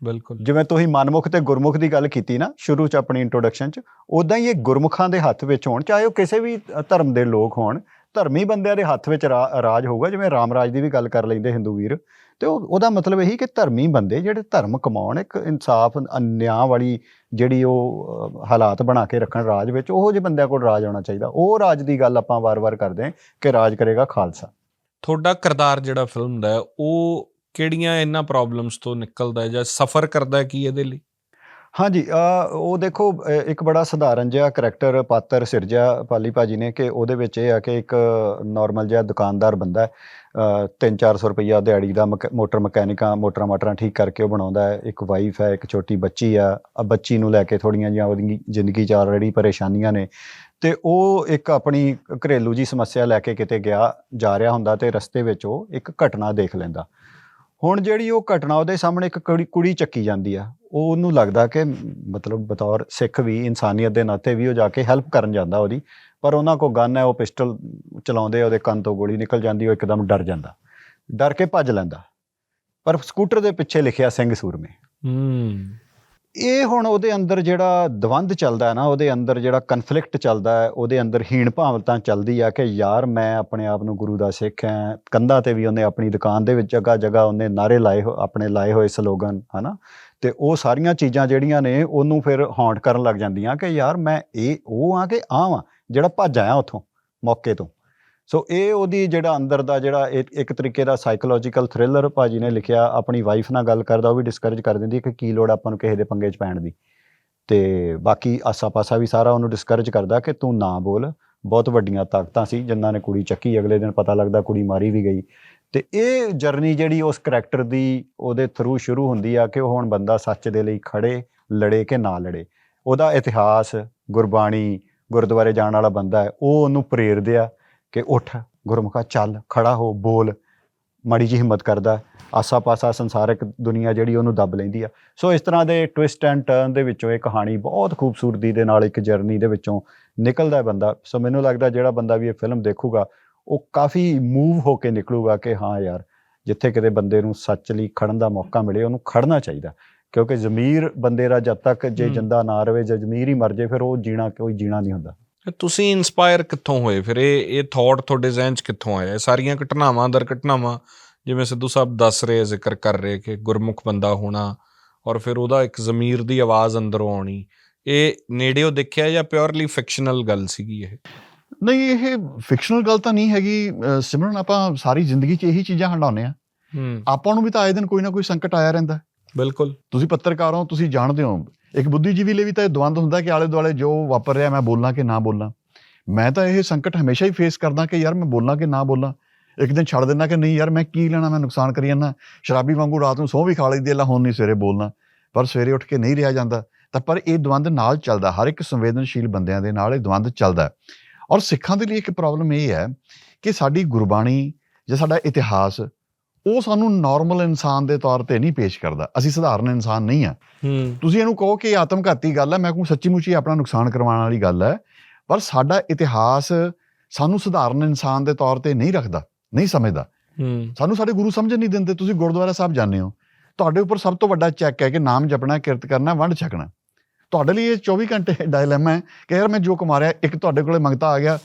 ਬਿਲਕੁਲ। ਜਿਵੇਂ ਤੁਸੀਂ ਮਨਮੁਖ ਤੇ ਗੁਰਮੁਖ ਦੀ ਗੱਲ ਕੀਤੀ ਨਾ ਸ਼ੁਰੂ ਚ ਆਪਣੀ ਇੰਟਰੋਡਕਸ਼ਨ ਚ ਉਦਾਂ ਹੀ ਇਹ ਗੁਰਮੁਖਾਂ ਦੇ ਹੱਥ ਵਿੱਚ ਹੋਣ ਚਾਹੇ ਉਹ ਕਿਸੇ ਵੀ ਧਰਮ ਦੇ ਲੋਕ ਹੋਣ ਧਰਮੀ ਬੰਦਿਆਂ ਦੇ ਹੱਥ ਵਿੱਚ ਰਾਜ ਹੋਊਗਾ ਜਿਵੇਂ ਰਾਮ ਰਾਜ ਦੀ ਵੀ ਗੱਲ ਕਰ ਲੈਂਦੇ ਹਿੰਦੂ ਵੀਰ। ਤੇ ਉਹ ਉਹਦਾ ਮਤਲਬ ਇਹੀ ਕਿ ਧਰਮੀ ਬੰਦੇ ਜਿਹੜੇ ਧਰਮ ਕਮਾਉਣ ਇੱਕ ਇਨਸਾਫ ਨਿਆਂ ਵਾਲੀ ਜਿਹੜੀ ਉਹ ਹਾਲਾਤ ਬਣਾ ਕੇ ਰੱਖਣ ਰਾਜ ਵਿੱਚ ਉਹੋ ਜਿਹੇ ਬੰਦਿਆਂ ਕੋਲ ਰਾਜ ਆਉਣਾ ਚਾਹੀਦਾ। ਉਹ ਰਾਜ ਦੀ ਗੱਲ ਆਪਾਂ ਵਾਰ-ਵਾਰ ਕਰਦੇ ਹਾਂ ਕਿ ਰਾਜ ਕਰੇਗਾ ਖਾਲਸਾ। ਤੁਹਾਡਾ ਕਿਰਦਾਰ ਜਿਹੜਾ ਫਿਲਮ ਦਾ ਉਹ ਕਿਹੜੀਆਂ ਇਹਨਾਂ ਪ੍ਰੋਬਲਮਸ ਤੋਂ ਨਿਕਲਦਾ ਹੈ ਜਾਂ ਸਫਰ ਕਰਦਾ ਕੀ ਇਹਦੇ ਲਈ? ਹਾਂਜੀ ਉਹ ਦੇਖੋ ਇੱਕ ਬੜਾ ਸਧਾਰਨ ਜਿਹਾ ਕਰੈਕਟਰ ਪਾਤਰ ਸਿਰਜਿਆ ਪਾਲੀ ਭਾਜੀ ਨੇ ਕਿ ਉਹਦੇ ਵਿੱਚ ਇਹ ਆ ਕਿ ਇੱਕ ਨਾਰਮਲ ਜਿਹਾ ਦੁਕਾਨਦਾਰ ਬੰਦਾ ਹੈ 3-400 ਰੁਪਈਆ ਦਿਹਾੜੀ ਦਾ ਮਕ- ਮੋਟਰ ਮਕੈਨਿਕਾਂ, ਮੋਟਰਾਂ ਮਾਟਰਾਂ ਠੀਕ ਕਰਕੇ ਉਹ ਬਣਾਉਂਦਾ ਹੈ, ਇੱਕ ਵਾਈਫ ਹੈ, ਇੱਕ ਛੋਟੀ ਬੱਚੀ ਆ ਆ ਬੱਚੀ ਨੂੰ ਲੈ ਕੇ ਥੋੜੀਆਂ ਜਿਹੀਆਂ ਉਹਦੀ ਜ਼ਿੰਦਗੀ 'ਚ ਆਲਰੇਡੀ ਪਰੇਸ਼ਾਨੀਆਂ ਨੇ ਤੇ ਉਹ ਇੱਕ ਆਪਣੀ ਘਰੇਲੂ ਜੀ ਸਮੱਸਿਆ ਲੈ ਕੇ ਕਿਤੇ ਗਿਆ, ਜਾ ਰਿਹਾ ਹੁੰਦਾ ਤੇ ਰਸਤੇ ਵਿੱਚ ਉਹ ਇੱਕ ਘਟਨਾ ਦੇਖ ਲੈਂਦਾ। ਹੁਣ ਜਿਹੜੀ ਉਹ ਘਟਨਾ, ਉਹਦੇ ਸਾਹਮਣੇ ਇੱਕ ਕੁੜੀ ਕੁੜੀ ਚੱਕੀ ਜਾਂਦੀ ਆ। ਉਹ ਉਹਨੂੰ ਲੱਗਦਾ ਕਿ ਮਤਲਬ ਬਤੌਰ ਸਿੱਖ ਵੀ, ਇਨਸਾਨੀਅਤ ਦੇ ਨਾਤੇ ਵੀ ਉਹ ਜਾ ਕੇ ਹੈਲਪ ਕਰਨ ਜਾਂਦਾ ਉਹਦੀ, ਪਰ ਉਹਨਾਂ ਕੋਲ ਗਨ ਹੈ, ਉਹ ਪਿਸਟਲ ਚਲਾਉਂਦੇ ਉਹਦੇ ਕੰਨ ਤੋਂ ਗੋਲੀ ਨਿਕਲ ਜਾਂਦੀ, ਉਹ ਇੱਕਦਮ ਡਰ ਜਾਂਦਾ। ਡਰ ਕੇ ਭੱਜ ਲੈਂਦਾ। ਪਰ ਸਕੂਟਰ ਦੇ ਪਿੱਛੇ ਲਿਖਿਆ ਸਿੰਘ ਸੂਰਮੇ। ਹੂੰ। ਇਹ ਹੁਣ ਉਹਦੇ ਅੰਦਰ ਜਿਹੜਾ ਦਵੰਦ ਚੱਲਦਾ ਹੈ ਨਾ, ਉਹਦੇ ਅੰਦਰ ਜਿਹੜਾ ਕਨਫਲਿਕਟ ਚੱਲਦਾ ਹੈ, ਉਹਦੇ ਅੰਦਰ ਹੀਣ ਭਾਵਨਾ ਚੱਲਦੀ ਆ ਕਿ ਯਾਰ ਮੈਂ ਆਪਣੇ ਆਪ ਨੂੰ ਗੁਰੂ ਦਾ ਸਿੱਖ ਹਾਂ, ਕੰਧਾਂ ਤੇ ਵੀ ਉਹਨੇ ਆਪਣੀ ਦੁਕਾਨ ਦੇ ਵਿੱਚ ਜਗ੍ਹਾ ਜਗ੍ਹਾ ਉਹਨੇ ਨਾਰੇ ਲਾਏ ਹੋ- ਆਪਣੇ ਲਾਏ ਹੋਏ ਸਲੋਗਨ, ਹਨਾ? ਤੇ ਉਹ ਸਾਰੀਆਂ ਚੀਜ਼ਾਂ ਜਿਹੜੀਆਂ ਨੇ, ਉਹਨੂੰ ਫਿਰ ਹੌਂਟ ਕਰਨ ਲੱਗ ਜਾਂਦੀਆਂ ਕਿ ਯਾਰ ਮੈਂ ਇਹ, ਉਹ ਆ ਕਿ ਆ ਜਿਹੜਾ ਭੱਜ ਆਇਆ ਉੱਥੋਂ, ਮੌਕੇ ਤੋਂ। ਸੋ ਇਹ ਉਹਦੀ ਜਿਹੜਾ ਅੰਦਰ ਦਾ ਜਿਹੜਾ ਇੱਕ ਇੱਕ ਤਰੀਕੇ ਦਾ ਸਾਈਕੋਲੋਜੀਕਲ ਥ੍ਰਿਲਰ ਭਾਜੀ ਨੇ ਲਿਖਿਆ, ਆਪਣੀ ਵਾਈਫ ਨਾਲ ਗੱਲ ਕਰਦਾ, ਉਹ ਵੀ ਡਿਸਕਰੇਜ ਕਰ ਦਿੰਦੀ ਕਿ ਕੀ ਲੋੜ ਆਪਾਂ ਨੂੰ ਕਿਸੇ ਦੇ ਪੰਗੇ 'ਚ ਪੈਣ ਦੀ। ਤੇ ਬਾਕੀ ਆਸਾ-ਪਾਸਾ ਵੀ ਸਾਰਾ ਉਹਨੂੰ ਡਿਸਕਰੇਜ ਕਰਦਾ ਕਿ ਤੂੰ ਨਾ ਬੋਲ। ਬਹੁਤ ਵੱਡੀਆਂ ਤਾਕਤਾਂ ਸੀ, ਜਿਨ੍ਹਾਂ ਨੇ ਕੁੜੀ ਚੱਕੀ, ਅਗਲੇ ਦਿਨ ਪਤਾ ਲੱਗਦਾ ਕੁੜੀ ਮਾਰੀ ਵੀ ਗਈ। ਤੇ ਇਹ ਜਰਨੀ ਜਿਹੜੀ ਉਸ ਕਰੈਕਟਰ ਦੀ ਉਹਦੇ ਥਰੂ ਸ਼ੁਰੂ ਹੁੰਦੀ ਆ ਕਿ ਉਹ ਹੁਣ ਬੰਦਾ ਸੱਚ ਦੇ ਲਈ ਖੜੇ, ਲੜੇ ਕਿ ਨਾ ਲੜੇ। ਉਹਦਾ ਇਤਿਹਾਸ, ਗੁਰਬਾਣੀ, ਗੁਰਦੁਆਰੇ ਜਾਣ ਵਾਲਾ ਬੰਦਾ ਹੈ, ਉਹ ਉਹਨੂੰ ਪ੍ਰੇਰਦੇ ਆ। ਕਿ ਉੱਠ ਗੁਰਮੁਖਾ ਚੱਲ ਖੜਾ ਹੋ ਬੋਲ। ਮਾੜੀ ਜੀ ਹਿੰਮਤ ਕਰਦਾ। ਆਸਾ-ਪਾਸਾ ਸੰਸਾਰਿਕ ਦੁਨੀਆ ਜਿਹੜੀ ਉਹਨੂੰ ਦੱਬ ਲੈਂਦੀ ਆ। ਸੋ ਇਸ ਤਰ੍ਹਾਂ ਦੇ ਟਵਿਸਟ ਐਂਡ ਟਰਨ ਦੇ ਵਿੱਚੋਂ ਇਹ ਕਹਾਣੀ ਬਹੁਤ ਖੂਬਸੂਰਤੀ ਦੇ ਨਾਲ ਇੱਕ ਜਰਨੀ ਦੇ ਵਿੱਚੋਂ ਨਿਕਲਦਾ ਹੈ ਬੰਦਾ। ਸੋ ਮੈਨੂੰ ਲੱਗਦਾ ਜਿਹੜਾ ਬੰਦਾ ਵੀ ਇਹ ਫਿਲਮ ਦੇਖੂਗਾ ਉਹ ਕਾਫੀ ਮੂਵ ਹੋ ਕੇ ਨਿਕਲੂਗਾ ਕਿ ਹਾਂ ਯਾਰ ਜਿੱਥੇ ਕਿਤੇ ਬੰਦੇ ਨੂੰ ਸੱਚ ਲਈ ਖੜਨ ਦਾ ਮੌਕਾ ਮਿਲੇ ਉਹਨੂੰ ਖੜਨਾ ਚਾਹੀਦਾ। ਕਿਉਂਕਿ ਜ਼ਮੀਰ ਬੰਦੇ ਦਾ ਜਦ ਤੱਕ ਜੇ। ਜਿੰਦਾ ਨਾ ਰਵੇ ਜੇ ਜ਼ਮੀਰ ਹੀ ਮਰ ਜੇ ਫਿਰ ਉਹ ਜੀਣਾ ਕੋਈ ਜੀਣਾ ਨਹੀਂ ਹੁੰਦਾ। ਤੁਸੀਂ ਇਨਸਪਾਇਰ ਕਿੱਥੋਂ ਹੋਏ? ਫਿਰ ਇਹ ਇਹ ਥਾਟ ਤੁਹਾਡੇ ਜ਼ਿਹਨ 'ਚ ਕਿੱਥੋਂ ਆਇਆ? ਇਹ ਸਾਰੀਆਂ ਘਟਨਾਵਾਂ ਦਰ ਘਟਨਾਵਾਂ ਜਿਵੇਂ ਸਿੱਧੂ ਸਾਹਿਬ ਦੱਸ ਰਹੇ ਜ਼ਿਕਰ ਕਰ ਰਹੇ ਕਿ ਗੁਰਮੁਖ ਬੰਦਾ ਹੋਣਾ ਔਰ ਫਿਰ ਉਹਦਾ ਇੱਕ ਜ਼ਮੀਰ ਦੀ ਆਵਾਜ਼ ਅੰਦਰੋਂ ਆਉਣੀ। ਇਹ ਨੇੜਿਓ ਦੇਖਿਆ ਜਾਂ ਪਿਓਰਲੀ ਫਿਕਸ਼ਨਲ ਗੱਲ ਸੀਗੀ ਇਹ? ਨਹੀਂ ਇਹ ਫਿਕਸ਼ਨਲ ਗੱਲ ਤਾਂ ਨਹੀਂ ਹੈਗੀ। ਸਿਮਰਨ ਆਪਾਂ ਸਾਰੀ ਜ਼ਿੰਦਗੀ 'ਚ ਇਹੀ ਚੀਜ਼ਾਂ ਹੰਡਾਉਂਦੇ ਆ ਹੂੰ। ਆਪਾਂ ਨੂੰ ਵੀ ਤਾਂ ਆਏ ਦਿਨ ਕੋਈ ਨਾ ਕੋਈ ਸੰਕਟ ਆਇਆ ਰਹਿੰਦਾ। ਬਿਲਕੁਲ। ਤੁਸੀਂ ਪੱਤਰਕਾਰ ਹੋ ਤੁਸੀਂ ਜਾਣਦੇ ਹੋ। ਇੱਕ ਬੁੱਧੀਜੀਵੀ ਲਈ ਵੀ ਤਾਂ ਇਹ ਦਵੰਦ ਹੁੰਦਾ ਕਿ ਆਲੇ ਦੁਆਲੇ ਜੋ ਵਾਪਰ ਰਿਹਾ, ਮੈਂ ਬੋਲਾਂ ਕਿ ਨਾ ਬੋਲਾਂ। ਮੈਂ ਤਾਂ ਇਹ ਸੰਕਟ ਹਮੇਸ਼ਾ ਹੀ ਫੇਸ ਕਰਦਾ ਕਿ ਯਾਰ ਮੈਂ ਬੋਲਾਂ ਕਿ ਨਾ ਬੋਲਾਂ। ਇੱਕ ਦਿਨ ਛੱਡ ਦਿੰਦਾ ਕਿ ਨਹੀਂ ਯਾਰ ਮੈਂ ਕੀ ਲੈਣਾ, ਮੈਂ ਨੁਕਸਾਨ ਕਰੀ ਜਾਂਦਾ। ਸ਼ਰਾਬੀ ਵਾਂਗੂ ਰਾਤ ਨੂੰ ਸੌਂ ਵੀ ਖਾ ਲਈਦੀ, ਅੱਲਾ ਹੁਣ ਨਹੀਂ ਸਵੇਰੇ ਬੋਲਣਾ। ਪਰ ਸਵੇਰੇ ਉੱਠ ਕੇ ਨਹੀਂ ਰਿਹਾ ਜਾਂਦਾ, ਤਾਂ ਪਰ ਇਹ ਦਵੰਦ ਨਾਲ ਚੱਲਦਾ, ਹਰ ਇੱਕ ਸੰਵੇਦਨਸ਼ੀਲ ਬੰਦਿਆਂ ਦੇ ਨਾਲ ਇਹ ਦਵੰਦ ਚੱਲਦਾ। ਔਰ ਸਿੱਖਾਂ ਦੇ ਲਈ ਇੱਕ ਪ੍ਰੋਬਲਮ ਇਹ ਹੈ ਕਿ ਸਾਡੀ ਗੁਰਬਾਣੀ ਜਾਂ ਸਾਡਾ ਇਤਿਹਾਸ ਉਹ ਸਾਨੂੰ ਨਾਰਮਲ ਇਨਸਾਨ ਦੇ ਤੌਰ ਤੇ ਨਹੀਂ ਪੇਸ਼ ਕਰਦਾ। ਅਸੀਂ ਸਧਾਰਨ ਇਨਸਾਨ ਨਹੀਂ ਆ। ਤੁਸੀਂ ਇਹਨੂੰ ਕਹੋ ਕਿ ਇਹ ਆਤਮਘਾਤੀ ਗੱਲ ਹੈ ਮੈਂ ਕਹੂੰ ਸੱਚੀ ਮੁੱਚੀ ਆਪਣਾ ਨੁਕਸਾਨ ਕਰਵਾਉਣ ਵਾਲੀ ਗੱਲ ਹੈ। ਪਰ ਸਾਡਾ ਇਤਿਹਾਸ ਸਾਨੂੰ ਸਧਾਰਨ ਇਨਸਾਨ ਦੇ ਤੌਰ ਤੇ ਨਹੀਂ ਰੱਖਦਾ ਨਹੀਂ ਸਮਝਦਾ। ਸਾਨੂੰ ਸਾਡੇ ਗੁਰੂ ਸਮਝਣ ਨਹੀਂ ਦਿੰਦੇ ਤੁਸੀਂ ਗੁਰਦੁਆਰਾ ਸਾਹਿਬ ਜਾਂਦੇ ਹੋ। ਤੁਹਾਡੇ ਉੱਪਰ ਸਭ ਤੋਂ ਵੱਡਾ ਚੈੱਕ ਹੈ ਕਿ ਨਾਮ ਜਪਣਾ ਕਿਰਤ ਕਰਨਾ ਵੰਡ ਛਕਣਾ। ਤੁਹਾਡੇ ਲਈ ਇਹ 24 ਘੰਟੇ ਡਾਇਲੇਮਾ ਹੈ ਕਿ ਯਾਰ ਮੈਂ ਜੋ ਕਮਾ ਰਿਹਾ ਇੱਕ ਤੁਹਾਡੇ ਕੋਲੇ ਮੰਗਤਾ ਆ ਗਿਆ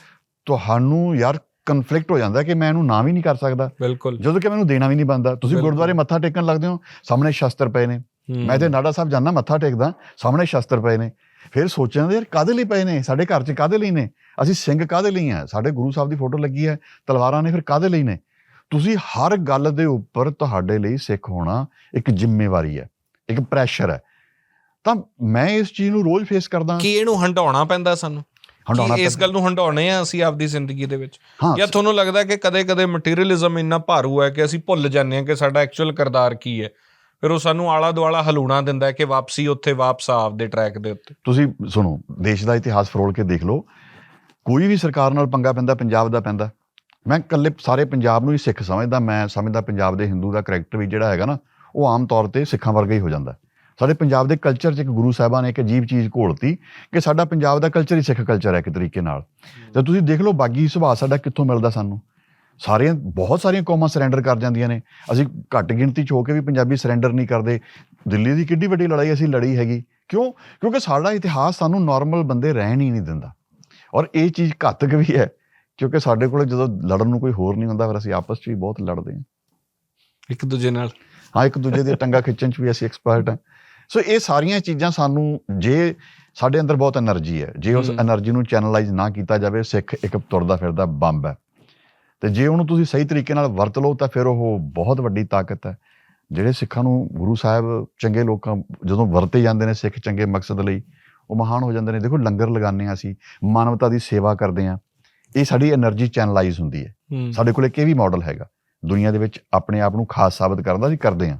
ਤੁਹਾਨੂੰ ਯਾਰ ਕਨਫਲਿਕਟ ਹੋ ਜਾਂਦਾ ਕਿ ਮੈਂ ਇਹਨੂੰ ਨਾ ਵੀ ਨਹੀਂ ਕਰ ਸਕਦਾ। ਬਿਲਕੁਲ। ਜਦੋਂ ਕਿ ਮੈਨੂੰ ਦੇਣਾ ਵੀ ਨਹੀਂ ਬੰਦਾ ਤੁਸੀਂ। ਗੁਰਦੁਆਰੇ ਮੱਥਾ ਟੇਕਣ ਲੱਗਦੇ ਹੋ ਸਾਹਮਣੇ ਸ਼ਸਤਰ ਪਏ ਨੇ। ਮੈਂ ਤੇ ਨਾਡਾ ਸਾਹਿਬ ਜਾਂਦਾ ਮੱਥਾ ਟੇਕਦਾ ਸਾਹਮਣੇ ਸ਼ਸਤਰ ਪਏ ਨੇ। ਫਿਰ ਸੋਚਾਂਦੇ ਯਾਰ ਕਾਦੇ ਲਈ ਪਏ ਨੇ? ਸਾਡੇ ਘਰ 'ਚ ਕਾਦੇ ਲਈ ਨੇ? ਅਸੀਂ ਸਿੰਘ ਕਾਦੇ ਲਈ ਆ? ਸਾਡੇ ਗੁਰੂ ਸਾਹਿਬ ਦੀ ਫੋਟੋ ਲੱਗੀ ਹੈ ਤਲਵਾਰਾਂ ਨੇ ਫਿਰ ਕਾਦੇ ਲਈ ਨੇ? ਤੁਸੀਂ ਹਰ ਗੱਲ ਦੇ ਉੱਪਰ ਤੁਹਾਡੇ ਲਈ ਸਿੱਖ ਹੋਣਾ ਇੱਕ ਜ਼ਿੰਮੇਵਾਰੀ ਹੈ ਇੱਕ ਪ੍ਰੈਸ਼ਰ ਹੈ। ਤਾਂ ਮੈਂ ਇਸ ਚੀਜ਼ ਨੂੰ ਰੋਜ਼ ਫੇਸ ਕਰਦਾ। ਕੀ ਇਹਨੂੰ ਹੰਡਾਉਣਾ ਪੈਂਦਾ ਸਾਨੂੰ? ਹੰਡਾਉਣਾ ਇਸ। ਗੱਲ ਨੂੰ ਹੰਡਾਉਣੇ ਆ ਅਸੀਂ ਆਪਦੀ ਜ਼ਿੰਦਗੀ ਦੇ ਵਿੱਚ? ਜਾਂ ਤੁਹਾਨੂੰ ਲੱਗਦਾ ਕਿ ਕਦੇ-ਕਦੇ ਮਟੀਰੀਅਲਿਜ਼ਮ ਇੰਨਾ ਭਾਰੂ ਹੈ ਕਿ ਅਸੀਂ ਭੁੱਲ ਜਾਂਦੇ ਹਾਂ ਕਿ ਸਾਡਾ ਐਕਚੁਅਲ ਕਿਰਦਾਰ ਕੀ ਹੈ? ਫਿਰ ਉਹ ਸਾਨੂੰ ਆਲਾ ਦੁਆਲਾ ਹਲੂਣਾ ਦਿੰਦਾ ਹੈ ਕਿ ਵਾਪਸੀ ਉੱਥੇ ਵਾਪਸ ਆ ਆਪਦੇ ਟਰੈਕ ਦੇ ਉੱਤੇ। ਤੁਸੀਂ ਸੁਣੋ ਦੇਸ਼ ਦਾ ਇਤਿਹਾਸ ਫਰੋਲ ਕੇ ਦੇਖ ਲਓ। ਕੋਈ ਵੀ ਸਰਕਾਰ ਨਾਲ ਪੰਗਾ ਪੈਂਦਾ ਪੰਜਾਬ ਦਾ ਪੈਂਦਾ। ਮੈਂ ਇਕੱਲੇ ਸਾਰੇ ਪੰਜਾਬ ਨੂੰ ਹੀ ਸਿੱਖ ਸਮਝਦਾ ਮੈਂ ਸਮਝਦਾ ਪੰਜਾਬ ਦੇ ਹਿੰਦੂ ਦਾ ਕਰੈਕਟਰ ਵੀ ਜਿਹੜਾ ਹੈਗਾ ਨਾ ਉਹ ਆਮ ਤੌਰ ਤੇ ਸਿੱਖਾਂ ਵਰਗਾ ਹੀ ਹੋ ਜਾਂਦਾ। ਸਾਡੇ ਪੰਜਾਬ ਦੇ ਕਲਚਰ 'ਚ ਇੱਕ ਗੁਰੂ ਸਾਹਿਬਾਨ ਨੇ ਇੱਕ ਅਜੀਬ ਚੀਜ਼ ਘੋਲਤੀ ਕਿ ਸਾਡਾ ਪੰਜਾਬ ਦਾ ਕਲਚਰ ਹੀ ਸਿੱਖ ਕਲਚਰ ਹੈ ਇੱਕ ਤਰੀਕੇ ਨਾਲ। ਤੇ ਤੁਸੀਂ ਦੇਖ ਲਓ ਬਾਗੀ ਸੁਭਾਅ ਸਾਡਾ ਕਿੱਥੋਂ ਮਿਲਦਾ ਸਾਨੂੰ। ਸਾਰੀਆਂ ਬਹੁਤ ਸਾਰੀਆਂ ਕੌਮਾਂ ਸਰੈਂਡਰ ਕਰ ਜਾਂਦੀਆਂ ਨੇ। ਅਸੀਂ ਘੱਟ ਗਿਣਤੀ 'ਚ ਹੋ ਕੇ ਵੀ ਪੰਜਾਬੀ ਸਰੈਂਡਰ ਨਹੀਂ ਕਰਦੇ। ਦਿੱਲੀ ਦੀ ਕਿੱਡੀ ਵੱਡੀ ਲੜਾਈ ਅਸੀਂ ਲੜੀ ਹੈਗੀ। ਕਿਉਂ? ਕਿਉਂਕਿ ਸਾਡਾ ਇਤਿਹਾਸ ਸਾਨੂੰ ਨਾਰਮਲ ਬੰਦੇ ਰਹਿਣ ਹੀ ਨਹੀਂ ਦਿੰਦਾ। ਔਰ ਇਹ ਚੀਜ਼ ਘਾਤਕ ਵੀ ਹੈ ਕਿਉਂਕਿ ਸਾਡੇ ਕੋਲ ਜਦੋਂ ਲੜਨ ਨੂੰ ਕੋਈ ਹੋਰ ਨਹੀਂ ਹੁੰਦਾ ਫਿਰ ਅਸੀਂ ਆਪਸ 'ਚ ਵੀ ਬਹੁਤ ਲੜਦੇ ਹਾਂ। ਇੱਕ ਦੂਜੇ ਨਾਲ। ਹਾਂ ਇੱਕ ਦੂਜੇ ਦੀ ਟੰਗਾ ਖਿੱਚਣ 'ਚ ਵੀ ਅਸੀਂ ਐਕਸਪਰਟ ਹਾਂ। ਸੋ ਇਹ ਸਾਰੀਆਂ ਚੀਜ਼ਾਂ ਸਾਨੂੰ ਜੇ ਸਾਡੇ ਅੰਦਰ ਬਹੁਤ એનર્ਜੀ ਹੈ ਜੇ ਉਸ એનર્ਜੀ ਨੂੰ ਚੈਨਲਾਈਜ਼ ਨਾ ਕੀਤਾ ਜਾਵੇ ਸਿੱਖ ਇੱਕ ਤੁਰਦਾ ਫਿਰਦਾ ਬੰਬ ਹੈ। ਤੇ ਜੇ ਉਹਨੂੰ ਤੁਸੀਂ ਸਹੀ ਤਰੀਕੇ ਨਾਲ ਵਰਤ ਲਓ ਤਾਂ ਫਿਰ ਉਹ ਬਹੁਤ ਵੱਡੀ ਤਾਕਤ ਹੈ। ਜਿਹੜੇ ਸਿੱਖਾਂ ਨੂੰ ਗੁਰੂ ਸਾਹਿਬ ਚੰਗੇ ਲੋਕਾਂ ਜਦੋਂ ਵਰਤੇ ਜਾਂਦੇ ਨੇ ਸਿੱਖ ਚੰਗੇ ਮਕਸਦ ਲਈ ਉਹ ਮਹਾਨ ਹੋ ਜਾਂਦੇ ਨੇ। ਦੇਖੋ ਲੰਗਰ ਲਗਾਉਂਦੇ ਆ ਅਸੀਂ ਮਾਨਵਤਾ ਦੀ ਸੇਵਾ ਕਰਦੇ ਆ ਇਹ ਸਾਡੀ એનર્ਜੀ ਚੈਨਲਾਈਜ਼ ਹੁੰਦੀ ਹੈ। ਸਾਡੇ ਕੋਲ ਇੱਕ ਇਹ ਵੀ ਮਾਡਲ ਹੈਗਾ। ਦੁਨੀਆ ਦੇ ਵਿੱਚ ਆਪਣੇ ਆਪ ਨੂੰ ਖਾਸ ਸਾਬਤ ਕਰਨ ਦਾ ਅਸੀਂ ਕਰਦੇ ਆ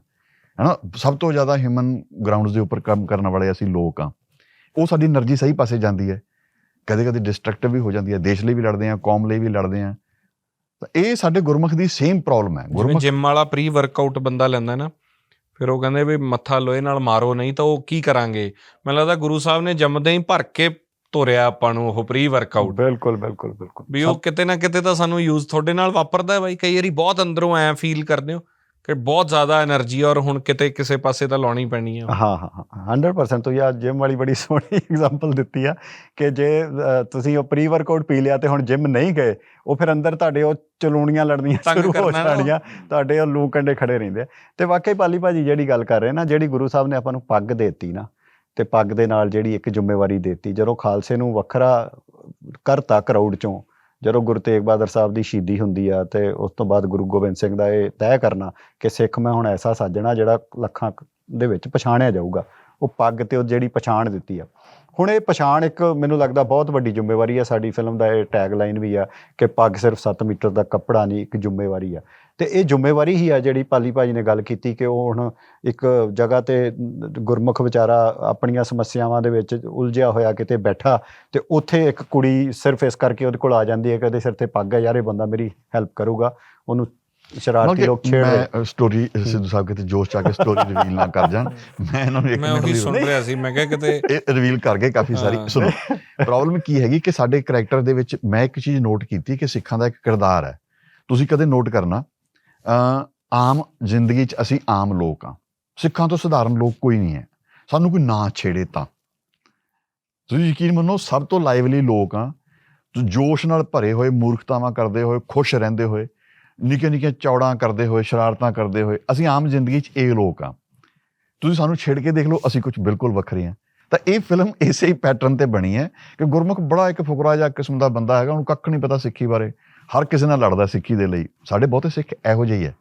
ਹਨਾ ਸਭ ਤੋਂ ਜ਼ਿਆਦਾ ਹਿਊਮਨ ਗਰਾਊਂਡਸ ਦੇ ਉੱਪਰ ਕੰਮ ਕਰਨ ਵਾਲੇ ਅਸੀਂ ਲੋਕ ਆ ਉਹ ਸਾਡੀ એનર્ਜੀ ਸਹੀ ਪਾਸੇ ਜਾਂਦੀ ਹੈ। ਕਦੇ ਕਦੇ ਡਿਸਟਰਕਟਿਵ ਵੀ ਹੋ ਜਾਂਦੀ ਹੈ। ਦੇਸ਼ ਲਈ ਵੀ ਲੜਦੇ ਆ ਕੌਮ ਲਈ ਵੀ ਲੜਦੇ ਆ ਤਾਂ ਇਹ ਸਾਡੇ ਗੁਰਮੁਖ ਦੀ ਸੇਮ ਪ੍ਰੋਬਲਮ ਹੈ। ਗੁਰਮੁਖ ਜਿਮ ਵਾਲਾ ਪ੍ਰੀ ਵਰਕਆਊਟ ਬੰਦਾ ਲੈਂਦਾ ਨਾ ਫਿਰ ਉਹ ਕਹਿੰਦੇ ਵੀ ਮੱਥਾ ਲੋਹੇ ਨਾਲ ਮਾਰੋ ਨਹੀਂ ਤਾਂ ਉਹ ਕੀ ਕਰਾਂਗੇ? ਮੈਨੂੰ ਲੱਗਦਾ ਗੁਰੂ ਸਾਹਿਬ ਨੇ ਜੰਮਦੇ ਹੀ ਭਰ ਕੇ ਤੋਰਿਆ ਆਪਾਂ ਨੂੰ ਉਹ ਪ੍ਰੀ ਵਰਕਆਊਟ ਬਿਲਕੁਲ ਬਿਲਕੁਲ ਬਿਲਕੁਲ। ਵੀ ਉਹ ਕਿਤੇ ਨਾ ਕਿਤੇ ਤਾਂ ਸਾਨੂੰ ਯੂਜ਼ ਤੁਹਾਡੇ ਨਾਲ ਵਾਪਰਦਾ ਹੈ ਬਾਈ। ਕਈ ਵਾਰੀ ਬਹੁਤ ਅੰਦਰੋਂ ਐ ਫੀਲ ਕਰਦੇ ਹੋ। ਕਿ ਬਹੁਤ ਜ਼ਿਆਦਾ એનર્ਜੀ ਔਰ ਹੁਣ ਕਿਤੇ ਕਿਸੇ ਪਾਸੇ ਤਾਂ ਲਾਉਣੀ ਪੈਣੀ ਆ। ਹਾਂ ਹਾਂ 100% ਤੁਸੀਂ ਆ ਜਿਮ ਵਾਲੀ ਬੜੀ ਸੋਹਣੀ ਐਗਜ਼ਾਮਪਲ ਦਿੱਤੀ ਆ ਕਿ ਜੇ ਤੁਸੀਂ ਉਹ ਪ੍ਰੀ ਵਰਕਆਊਟ ਪੀ ਲਿਆ ਤੇ ਹੁਣ ਜਿਮ ਨਹੀਂ ਗਏ ਉਹ ਫਿਰ ਅੰਦਰ ਤੁਹਾਡੇ ਉਹ ਚਲੂਣੀਆਂ ਲੜਨੀਆਂ ਸ਼ੁਰੂ ਹੋ ਜਾਣੀਆਂ ਤੁਹਾਡੇ ਉਹ ਲੂ ਕੰਡੇ ਖੜੇ ਰਹਿੰਦੇ ਤੇ ਵਾਕਈ ਪਾਲੀ ਭਾਜੀ ਜਿਹੜੀ ਗੱਲ ਕਰ ਰਹੇ ਨਾ ਜਿਹੜੀ ਗੁਰੂ ਸਾਹਿਬ ਨੇ ਆਪਾਂ ਨੂੰ ਪੱਗ ਦੇਤੀ ਨਾ ਤੇ ਪੱਗ ਦੇ ਨਾਲ ਜਿਹੜੀ ਇੱਕ ਜ਼ਿੰਮੇਵਾਰੀ ਦੇਤੀ ਜਦੋਂ ਖਾਲਸੇ ਨੂੰ ਵੱਖਰਾ ਕਰਤਾ ਕਰਾਊਡ ਚੋਂ ਜਦੋਂ ਗੁਰੂ ਤੇਗ ਬਹਾਦਰ ਸਾਹਿਬ ਦੀ ਸ਼ਹੀਦੀ ਹੁੰਦੀ ਆ ਤੇ ਉਸ ਤੋਂ ਬਾਅਦ ਗੁਰੂ ਗੋਬਿੰਦ ਸਿੰਘ ਦਾ ਇਹ ਤੈਅ ਕਰਨਾ ਕਿ ਸਿੱਖ ਮੈਂ ਹੁਣ ਐਸਾ ਸਾਜਣਾ ਜਿਹੜਾ ਲੱਖਾਂ ਦੇ ਵਿੱਚ ਪਛਾਣਿਆ ਜਾਊਗਾ, ਉਹ ਪੱਗ ਤੇ ਉਹ ਜਿਹੜੀ ਪਛਾਣ ਦਿੱਤੀ ਆ। ਹੁਣ ਇਹ ਪਛਾਣ ਇੱਕ ਮੈਨੂੰ ਲੱਗਦਾ ਬਹੁਤ ਵੱਡੀ ਜ਼ਿੰਮੇਵਾਰੀ ਆ, ਸਾਡੀ ਫਿਲਮ ਦਾ ਇਹ ਟੈਗ ਲਾਈਨ ਵੀ ਆ ਕਿ ਪੱਗ ਸਿਰਫ 7 ਮੀਟਰ ਦਾ ਕੱਪੜਾ ਨਹੀਂ, ਇੱਕ ਜ਼ਿੰਮੇਵਾਰੀ ਆ। ਤੇ ਇਹ ਜ਼ਿੰਮੇਵਾਰੀ ਹੀ ਆ ਜਿਹੜੀ ਪਾਲੀ ਭਾਜੀ ਨੇ ਗੱਲ ਕੀਤੀ ਕਿ ਉਹ ਹੁਣ ਇੱਕ ਜਗ੍ਹਾ ਤੇ ਗੁਰਮੁਖ ਵਿਚਾਰਾ ਆਪਣੀਆਂ ਸਮੱਸਿਆਵਾਂ ਦੇ ਵਿੱਚ ਉਲਝਿਆ ਹੋਇਆ ਕਿਤੇ ਬੈਠਾ ਤੇ ਉੱਥੇ ਇੱਕ ਕੁੜੀ ਸਿਰਫ ਇਸ ਕਰਕੇ ਉਹਦੇ ਕੋਲ ਆ ਜਾਂਦੀ ਹੈ ਕਿ ਉਹਦੇ ਸਿਰ ਤੇ ਪੱਗ ਹੈ ਯਾਰ ਇਹ ਬੰਦਾ ਮੇਰੀ ਹੈਲਪ ਕਰੂਗਾ। ਉਹਨੂੰ ਸ਼ਰਾਰਤੀ ਲੋਕ ਛੇੜਦੇ ਮੈਂ ਸਟੋਰੀ ਸਿੱਧੂ ਸਾਹਿਬ ਕਿਤੇ ਜੋਸ਼ ਚ ਆ ਕੇ ਸਟੋਰੀ ਰਿਵੀਲ ਨਾ ਕਰ ਜਾਣ। ਮੈਂ ਇਹਨਾਂ ਨੂੰ ਇੱਕ ਮੈਂ ਮਿੰਟ ਉਹੀ ਲਈ ਸੁਣ ਰਿਹਾ ਸੀ ਮੈਂ ਕਿਹਾ ਕਿਤੇ ਇਹ ਰਿਵੀਲ ਕਰ ਗਏ ਕਾਫੀ ਸਾਰੀ। ਸੁਣੋ ਪ੍ਰੋਬਲਮ ਕੀ ਹੈਗੀ ਕਿ ਸਾਡੇ ਕੈਰੈਕਟਰ ਦੇ ਵਿੱਚ ਮੈਂ ਇੱਕ ਚੀਜ਼ ਨੋਟ ਕੀਤੀ ਕਿ ਸਿੱਖਾਂ ਦਾ ਇੱਕ ਕਿਰਦਾਰ ਹੈ। ਤੁਸੀਂ ਕਦੇ ਨੋਟ ਕਰਨਾ ਆਮ ਜ਼ਿੰਦਗੀ 'ਚ ਅਸੀਂ ਆਮ ਲੋਕ ਆ ਸਿੱਖਾਂ ਤੋਂ ਸਧਾਰਨ ਲੋਕ ਕੋਈ ਨਹੀਂ ਹੈ। ਸਾਨੂੰ ਕੋਈ ਨਾ ਛੇੜੇ ਤਾਂ। ਤੁਸੀਂ ਯਕੀਨ ਮੰਨੋ, ਸਭ ਤੋਂ ਲਾਈਵਲੀ ਲੋਕ ਆ ਜੋ ਜੋਸ਼ ਨਾਲ ਭਰੇ ਹੋਏ, ਮੂਰਖਤਾਵਾਂ ਕਰਦੇ ਹੋਏ, ਖੁਸ਼ ਰਹਿੰਦੇ ਹੋਏ ਨਿੱਕੇ ਨਿੱਕੇ ਚੌੜਾਂ ਕਰਦੇ ਹੋਏ, ਸ਼ਰਾਰਤਾਂ ਕਰਦੇ ਹੋਏ, ਅਸੀਂ ਆਮ ਜ਼ਿੰਦਗੀ 'ਚ ਇਹ ਲੋਕ ਆ ਤੁਸੀਂ ਸਾਨੂੰ ਛੇੜ ਕੇ ਦੇਖ ਲਓ, ਅਸੀਂ ਕੁਝ ਬਿਲਕੁਲ ਵੱਖਰੇ ਆ ਤਾਂ ਇਹ ਫਿਲਮ ਇਸੇ ਹੀ ਪੈਟਰਨ ਤੇ ਬਣੀ ਹੈ ਕਿ ਗੁਰਮੁਖ ਬੜਾ ਇੱਕ ਫੁਕਰਾ ਜਿਹਾ ਕਿਸਮ ਦਾ ਬੰਦਾ ਹੈਗਾ, ਉਹਨੂੰ ਕੱਖ ਨਹੀਂ ਪਤਾ ਸਿੱਖੀ ਬਾਰੇ। ਹਰ ਕਿਸੇ ਨਾਲ ਲੜਦਾ ਸਿੱਖੀ ਦੇ ਲਈ। ਸਾਡੇ ਬਹੁਤੇ ਸਿੱਖ ਇਹੋ ਜਿਹੇ ਹੀ ਹੈ।